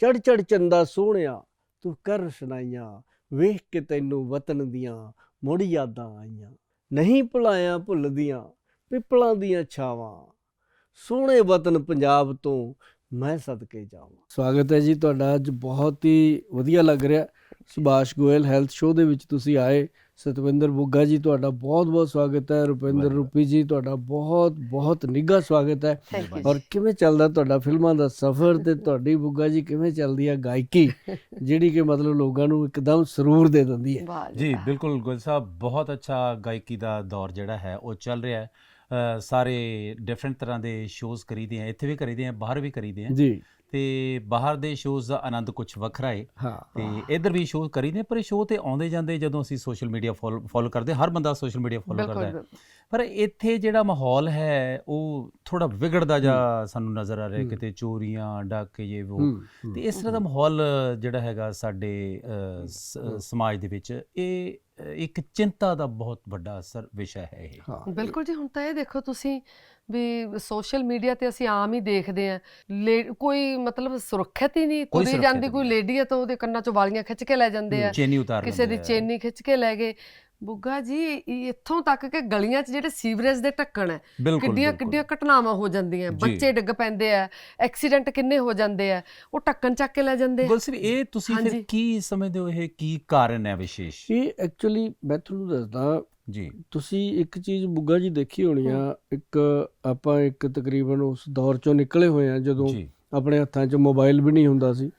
ਚੜ ਚੜ ਚੰਦਾ ਸੋਹਣਿਆ, ਤੂੰ ਕਰ ਸੁਣਾਈਆਂ, ਵੇਖ ਕੇ ਤੈਨੂੰ ਵਤਨ ਦੀਆਂ ਮੁੜ ਯਾਦਾਂ ਆਈਆਂ। ਨਹੀਂ ਭੁਲਾਇਆ ਭੁੱਲਦੀਆਂ ਪਿੱਪਲਾਂ ਦੀਆਂ ਛਾਵਾਂ, ਸੋਹਣੇ ਵਤਨ ਪੰਜਾਬ ਤੋਂ ਮੈਂ ਸਦਕੇ ਜਾਵਾਂ। ਸਵਾਗਤ ਹੈ ਜੀ ਤੁਹਾਡਾ, ਅੱਜ ਬਹੁਤ ਹੀ ਵਧੀਆ ਲੱਗ ਰਿਹਾ ਸੁਭਾਸ਼ ਗੋਇਲ ਹੈਲਥ ਸ਼ੋਅ ਦੇ ਵਿੱਚ ਤੁਸੀਂ ਆਏ। ਸਤਵਿੰਦਰ ਬੁੱਗਾ ਜੀ ਤੁਹਾਡਾ ਬਹੁਤ-ਬਹੁਤ ਸਵਾਗਤ ਹੈ। ਰੁਪਿੰਦਰ। ਰੂਪੀ ਜੀ ਤੁਹਾਡਾ ਬਹੁਤ-ਬਹੁਤ ਨਿੱਘਾ ਸਵਾਗਤ ਹੈ। ਔਰ ਕਿਵੇਂ ਚੱਲਦਾ ਤੁਹਾਡਾ ਫਿਲਮਾਂ ਦਾ ਸਫ਼ਰ ਤੇ ਤੁਹਾਡੀ ਬੁੱਗਾ ਜੀ ਕਿਵੇਂ ਚੱਲਦੀ ਹੈ ਗਾਇਕੀ ਜਿਹੜੀ ਕਿ ਮਤਲਬ ਲੋਕਾਂ ਨੂੰ ਇੱਕਦਮ ਸਰੂਰ ਦੇ ਦਿੰਦੀ ਹੈ? ਜੀ। ਬਿਲਕੁਲ ਗੁਲ ਸਾਹਿਬ ਬਹੁਤ ਅੱਛਾ ਗਾਇਕੀ ਦਾ ਦੌਰ ਜਿਹੜਾ ਹੈ ਉਹ ਚੱਲ ਰਿਹਾ ਹੈ। ਸਾਰੇ ਡਿਫਰੈਂਟ ਤਰ੍ਹਾਂ ਦੇ ਸ਼ੋਜ਼ ਕਰੀਦੇ ਆ ਇੱਥੇ ਵੀ ਕਰੀਦੇ ਆ ਬਾਹਰ ਵੀ ਕਰੀਦੇ ਆ। ਜੀ। ਤੇ ਬਾਹਰ ਦੇ ਸ਼ੋਜ਼ ਦਾ ਆਨੰਦ ਕੁਝ ਵੱਖਰਾ ਹੈ ਹਾਂ ਤੇ ਇੱਧਰ ਵੀ ਸ਼ੋਅ ਕਰੀਦੇ ਪਰ ਇਹ ਸ਼ੋਅ ਤੇ ਆਉਂਦੇ ਜਾਂਦੇ ਜਦੋਂ ਅਸੀਂ ਸੋਸ਼ਲ ਮੀਡੀਆ ਫੋਲੋ ਕਰਦੇ ਹਰ ਬੰਦਾ ਸੋਸ਼ਲ ਮੀਡੀਆ ਫੋਲੋ ਕਰਦਾ ਹੈ। ਪਰ ਇੱਥੇ ਜਿਹੜਾ ਮਾਹੌਲ ਹੈ ਉਹ ਥੋੜਾ ਵਿਗੜਦਾ ਜਾ ਸਾਨੂੰ ਨਜ਼ਰ ਆ ਰਿਹਾ। ਕਿਤੇ ਚੋਰੀਆਂ ਡਾਕੇ ਇਹ ਉਹ। ਤੇ ਇਸ ਤਰ੍ਹਾਂ ਦਾ ਮਾਹੌਲ ਜਿਹੜਾ ਹੈਗਾ ਸਾਡੇ। ਸਮਾਜ ਦੇ ਵਿੱਚ ਇਹ ਇੱਕ ਚਿੰਤਾ ਦਾ ਬਹੁਤ ਵੱਡਾ ਅਸਰ ਵਿਸ਼ਾ ਹੈ ਇਹ ਹਾਂ ਬਿਲਕੁਲ ਜੀ ਹੁਣ ਤਾਂ ਇਹ ਦੇਖੋ ਤੁਸੀਂ ਵੀ ਸੋਸ਼ਲ ਮੀਡੀਆ ਤੇ ਅਸੀਂ ਆਮ ਹੀ ਦੇਖਦੇ ਆ ਕੋਈ ਮਤਲਬ ਸੁਰੱਖਿਅਤ ਹੀ ਨਹੀਂ ਕੋਈ ਤੁਰੀ ਜਾਂਦੀ ਕੋਈ। ਲੇਡੀ ਆ ਤਾਂ ਉਹਦੇ ਕੰਨਾਂ ਚੋਂ ਵਾਲੀਆਂ ਖਿੱਚ ਕੇ ਲੈ ਜਾਂਦੇ ਆ ਕਿਸੇ ਦੀ। ਚੇਨੀ ਖਿੱਚ ਕੇ ਲੈ ਗਏ ਬੁੱਗਾ ਜੀ ਇੱਥੋਂ ਤੱਕ ਕਿ ਗਲੀਆਂ 'ਚ ਜਿਹੜੇ ਸੀਵਰੇਜ ਦੇ ਢੱਕਣ ਹੈ ਕਿੱਡੀਆਂ। ਕਿੱਡੀਆਂ ਘਟਨਾਵਾਂ ਹੋ ਜਾਂਦੀਆਂ। ਬੱਚੇ ਡਿੱਗ ਪੈਂਦੇ ਆ ਐਕਸੀਡੈਂਟ ਕਿੰਨੇ ਹੋ ਜਾਂਦੇ ਆ ਉਹ ਢੱਕਣ ਚੱਕ ਕੇ ਲੈ ਜਾਂਦੇ ਗੁਲਸਿਰ ਇਹ ਤੁਸੀਂ ਫਿਰ। ਕੀ ਸਮਝਦੇ ਹੋ ਇਹ ਕੀ ਕਾਰਨ ਹੈ ਵਿਸ਼ੇਸ਼ ਇਹ ਐਕਚੁਅਲੀ ਮੈਂ ਤੁਹਾਨੂੰ ਦੱਸਦਾ ਜੀ। ਤੁਸੀਂ ਇੱਕ ਚੀਜ਼ ਬੁੱਗਾ ਜੀ ਦੇਖੀ ਹੋਣੀ ਆ ਇੱਕ ਆਪਾਂ ਇੱਕ ਤਕਰੀਬਨ ਉਸ ਦੌਰ ਚੋਂ ਨਿਕਲੇ ਹੋਏ ਆ ਜਦੋਂ ਆਪਣੇ ਹੱਥਾਂ 'ਚ ਮੋਬਾਈਲ ਵੀ ਨਹੀਂ ਹੁੰਦਾ ਸੀ।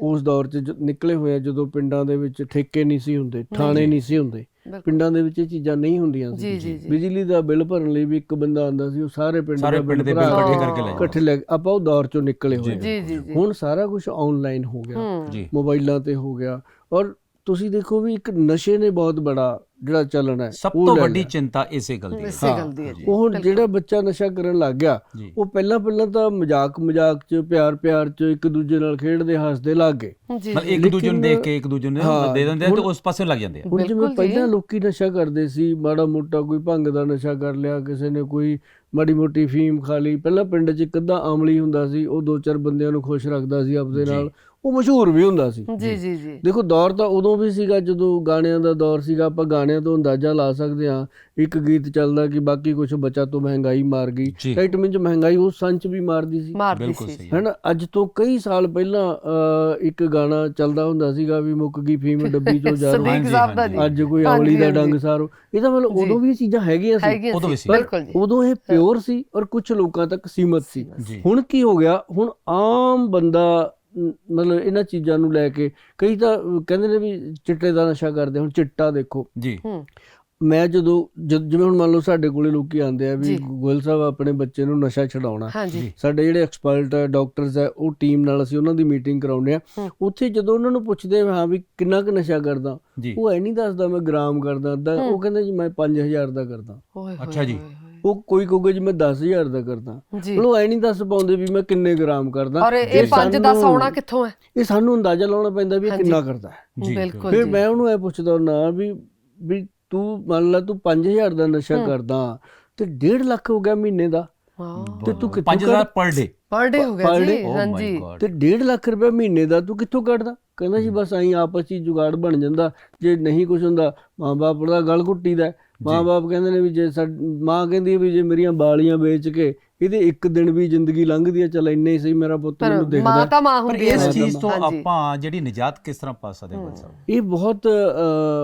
ਉਸ ਦੌਰ 'ਚ ਨਿਕਲੇ ਹੋਏ ਆ ਜਦੋਂ ਪਿੰਡਾਂ ਦੇ ਵਿੱਚ ਠੇਕੇ ਨਹੀਂ ਸੀ ਹੁੰਦੇ ਥਾਣੇ। ਨਹੀਂ ਸੀ ਹੁੰਦੇ ਪਿੰਡਾਂ ਦੇ ਵਿੱਚ ਇਹ ਚੀਜ਼ਾਂ ਨਹੀਂ ਹੁੰਦੀਆਂ ਸੀ। ਬਿਜਲੀ ਦਾ ਬਿੱਲ ਭਰਨ ਲਈ ਵੀ ਇੱਕ ਬੰਦਾ ਆਂਦਾ ਸੀ ਉਹ ਸਾਰੇ ਪਿੰਡ ਦਾ ਬਿੱਲ ਇਕੱਠੇ। ਕਰਕੇ ਲੈ ਇਕੱਠੇ ਲੈ ਆਪਾਂ ਉਹ ਦੌਰ ਚੋਂ ਨਿਕਲੇ ਹੋਏ ਹੁਣ ਸਾਰਾ ਕੁਝ ਆਨਲਾਈਨ ਹੋ ਗਿਆ। ਮੋਬਾਈਲਾਂ ਤੇ ਹੋ ਗਿਆ। ਔਰ ਤੁਸੀਂ ਦੇਖੋ ਵੀ ਇੱਕ ਨਸ਼ੇ ਨੇ ਬਹੁਤ ਬੜਾ ਜਿਹੜਾ ਚੱਲਣਾ ਹੈ ਸਭ ਉਹ ਤੋਂ ਵੱਡੀ। ਚਿੰਤਾ ਇਸੇ ਗੱਲ ਦੀ ਹੈ ਇਸੇ। ਗੱਲ ਦੀ ਹੈ ਜੀ ਉਹ ਹੁਣ ਬਿਲਕੁਲ। ਜਿਹੜਾ ਬੱਚਾ ਨਸ਼ਾ ਕਰਨ ਲੱਗ ਗਿਆ ਉਹ ਪਹਿਲਾਂ ਪਹਿਲਾਂ ਤਾਂ ਮਜ਼ਾਕ ਮਜ਼ਾਕ 'ਚ ਪਿਆਰ ਪਿਆਰ 'ਚ ਇੱਕ ਦੂਜੇ ਨਾਲ ਖੇਡਦੇ ਹੱਸਦੇ ਲੱਗ ਗਏ ਮਤਲਬ ਇੱਕ ਦੂਜੇ ਨੂੰ ਦੇਖ ਕੇ ਇੱਕ ਦੂਜੇ ਨੂੰ ਦੇ ਦਿੰਦੇ ਆ ਤੇ ਉਸ ਪਾਸੇ ਲੱਗ ਜਾਂਦੇ ਆ ਹੁਣ ਜਿਵੇਂ। ਪਹਿਲਾਂ ਲੋਕੀ ਨਸ਼ਾ ਕਰਦੇ ਸੀ ਮਾੜਾ ਮੋਟਾ ਕੋਈ ਭੰਗ ਦਾ ਨਸ਼ਾ ਕਰ ਲਿਆ ਕਿਸੇ ਨੇ ਕੋਈ ਮਾੜੀ ਮੋਟੀ ਫੀਮ ਖਾ ਲਈ ਪਹਿਲਾਂ ਪਿੰਡ 'ਚ ਇੱਕ ਅੱਧਾ ਆਮਲੀ ਹੁੰਦਾ ਸੀ ਉਹ ਦੋ ਚਾਰ ਬੰਦਿਆਂ ਨੂੰ ਖੁਸ਼ ਰੱਖਦਾ ਸੀ ਆਪਦੇ। ਨਾਲ ਉਹ ਮਸ਼ਹੂਰ ਵੀ ਹੁੰਦਾ ਸੀ। ਜੀ ਜੀ। ਜੀ ਦੇਖੋ ਦੌਰ ਤਾਂ ਉਦੋਂ ਵੀ ਸੀਗਾ ਜਦੋਂ ਗਾਣਿਆਂ ਦਾ ਦੌਰ ਸੀਗਾ ਆਪਾਂ ਗਾਣਿਆਂ ਤੋਂ ਅੰਦਾਜ਼ਾ ਲਾ ਸਕਦੇ ਹਾਂ ਇੱਕ ਗੀਤ ਚੱਲਦਾ ਕਿ ਬਾਕੀ ਕੁਝ ਬਚਾ ਤੋਂ ਮਹਿੰਗਾਈ ਮਾਰ ਗਈ ਰਾਈਟ ਮੀਨ ਚ ਮਹਿੰਗਾਈ ਉਸ ਸੰਚ ਵੀ ਮਾਰਦੀ ਸੀ। ਬਿਲਕੁਲ ਸਹੀ ਹੈ ਹੈਨਾ ਅੱਜ ਤੋਂ ਕਈ ਸਾਲ ਪਹਿਲਾਂ ਇੱਕ ਗਾਣਾ ਚੱਲਦਾ ਹੁੰਦਾ ਸੀਗਾ ਵੀ ਮੁੱਕ ਗਈ ਫੀਮ ਡੱਬੀ ਚੋਂ ਜਾਰੋ। ਅੱਜ ਕੋਈ ਅਮਲੀ ਦਾ। ਡੰਗ ਸਾਰੋ। ਇਹਦਾ ਮਤਲਬ। ਉਦੋਂ ਵੀ ਇਹ ਚੀਜ਼ਾਂ ਹੈਗੀਆਂ ਸੀ। ਉਦੋਂ ਵੀ ਸੀ। ਬਿਲਕੁਲ ਜੀ। ਉਦੋਂ ਇਹ ਪਿਓਰ ਸੀ ਔਰ ਕੁਝ ਲੋਕਾਂ ਤੱਕ ਸੀਮਤ ਸੀ। ਹੁਣ ਕੀ ਹੋ ਗਿਆ? ਹੁਣ ਆਮ ਬੰਦਾ ਮਤਲਬ ਇਹਨਾਂ ਚੀਜ਼ਾਂ ਨੂੰ ਲੈ ਕੇ ਕਈ ਤਾਂ ਕਹਿੰਦੇ ਨੇ ਵੀ ਚਿੱਟੇ ਦਾ ਨਸ਼ਾ ਕਰਦੇ ਹੁਣ ਚਿੱਟਾ ਦੇਖੋ ਜੀ ਮੈਂ ਜਦੋਂ ਜਿਵੇਂ ਹੁਣ ਮੰਨ ਲਓ ਸਾਡੇ ਕੋਲੇ ਲੋਕੀ ਆਉਂਦੇ ਆ ਵੀ। ਗੋਇਲ ਸਾਹਿਬ ਆਪਣੇ ਬੱਚੇ ਨੂੰ ਨਸ਼ਾ ਛਡਾਉਣਾ। ਸਾਡੇ ਜਿਹੜੇ ਐਕਸਪਰਟ ਡਾਕਟਰਸ ਆ ਉਹ ਟੀਮ ਨਾਲ ਅਸੀਂ ਉਹਨਾਂ ਦੀ ਮੀਟਿੰਗ ਕਰਾਉਂਦੇ ਆ। ਉੱਥੇ ਜਦੋਂ ਉਹਨਾਂ ਨੂੰ ਪੁੱਛਦੇ ਆ ਹਾਂ ਵੀ ਕਿੰਨਾ ਕੁ ਨਸ਼ਾ ਕਰਦਾ ਉਹ ਐ ਨਹੀਂ ਦੱਸਦਾ ਮੈਂ ਗ੍ਰਾਮ ਕਰਦਾ। ਉਹ ਕਹਿੰਦੇ ਜੀ ਮੈਂ 5000 ਦਾ ਕਰਦਾ ਅੱਛਾ ਜੀ। ਉਹ ਕੋਈ ਕਹੂਗਾ ਜੀ ਮੈਂ 10000 ਦਾ ਕਰਦਾ। ਜੀ। ਮਤਲਬ ਐ ਨਹੀਂ ਦੱਸ ਪਾਉਂਦੇ ਵੀ ਮੈਂ ਕਿੰਨੇ ਗ੍ਰਾਮ ਕਰਦਾ। ਔਰ ਇਹ ਜੇ 5 10 ਸਾਨੂੰ- ਆਉਣਾ ਕਿੱਥੋਂ ਹੈ? ਇਹ ਸਾਨੂੰ ਅੰਦਾਜ਼ਾ ਲਾਉਣਾ ਪੈਂਦਾ ਵੀ ਇਹ। ਕਿੰਨਾ ਕਰਦਾ ਹੈ। ਜੀ ਬਿਲਕੁਲ ਫਿਰ। ਮੈਂ ਉਹਨੂੰ ਇਹ ਪੁੱਛਦਾ ਨਾ ਵੀ ਵੀ ਤੂੰ ਮੰਨ ਲਾ ਤੂੰ 5000 ਦਾ ਨਸ਼ਾ। ਕਰਦਾ ਤੇ 1.5 ਲੱਖ ਹੋ ਗਿਆ ਮਹੀਨੇ ਦਾ। ਹਾਂ ਤੇ ਤੂੰ ਕਿੱਥੋਂ 5000 ਪਰ ਡੇ ਪਰ ਡੇ ਹੋ ਗਿਆ ਜੀ? ਓ ਹਾਂਜੀ। ਤੇ 1.5 ਲੱਖ ਰੁਪਏ ਮਹੀਨੇ ਦਾ ਤੂੰ ਕਿੱਥੋਂ ਕੱਢਦਾ? ਕਹਿੰਦਾ ਜੀ ਬਸ ਐਂ ਆਪਸ ਚ ਹੀ ਜੁਗਾੜ ਬਣ ਜਾਂਦਾ। ਜੇ ਨਹੀਂ ਕੁਝ ਹੁੰਦਾ ਮਾਂ-ਬਾਪ ਦਾ ਗਲ ਘੁੱਟੀ ਦਾ ਮਾਂ-ਬਾਪ ਕਹਿੰਦੇ ਨੇ ਵੀ ਜੇ ਸਾਡ- ਮਾਂ ਕਹਿੰਦੀ ਵੀ ਜੇ ਮੇਰੀਆਂ ਬਾਲੀਆਂ ਵੇਚ ਕੇ ਇਹਦੇ ਇੱਕ ਦਿਨ ਵੀ ਜ਼ਿੰਦਗੀ ਲੰਘਦੀ ਹੈ ਚੱਲ ਇੰਨੇ ਹੀ ਸਹੀ ਮੇਰਾ ਪੁੱਤ ਪਰ ਮੈਨੂੰ ਮਾਂ ਦੇਖਦਾ ਤਾਂ ਮਾਂ ਹੁੰਦੀ ਹੈ। ਇਸ। ਚੀਜ਼ ਤੋਂ। ਆਪਾਂ ਜਿਹੜੀ ਨਿਜਾਤ ਕਿਸ ਤਰ੍ਹਾਂ ਪਾ ਸਕਦੇ ਹਾਂ ਸਾਹਿਬ ਇਹ ਬਹੁਤ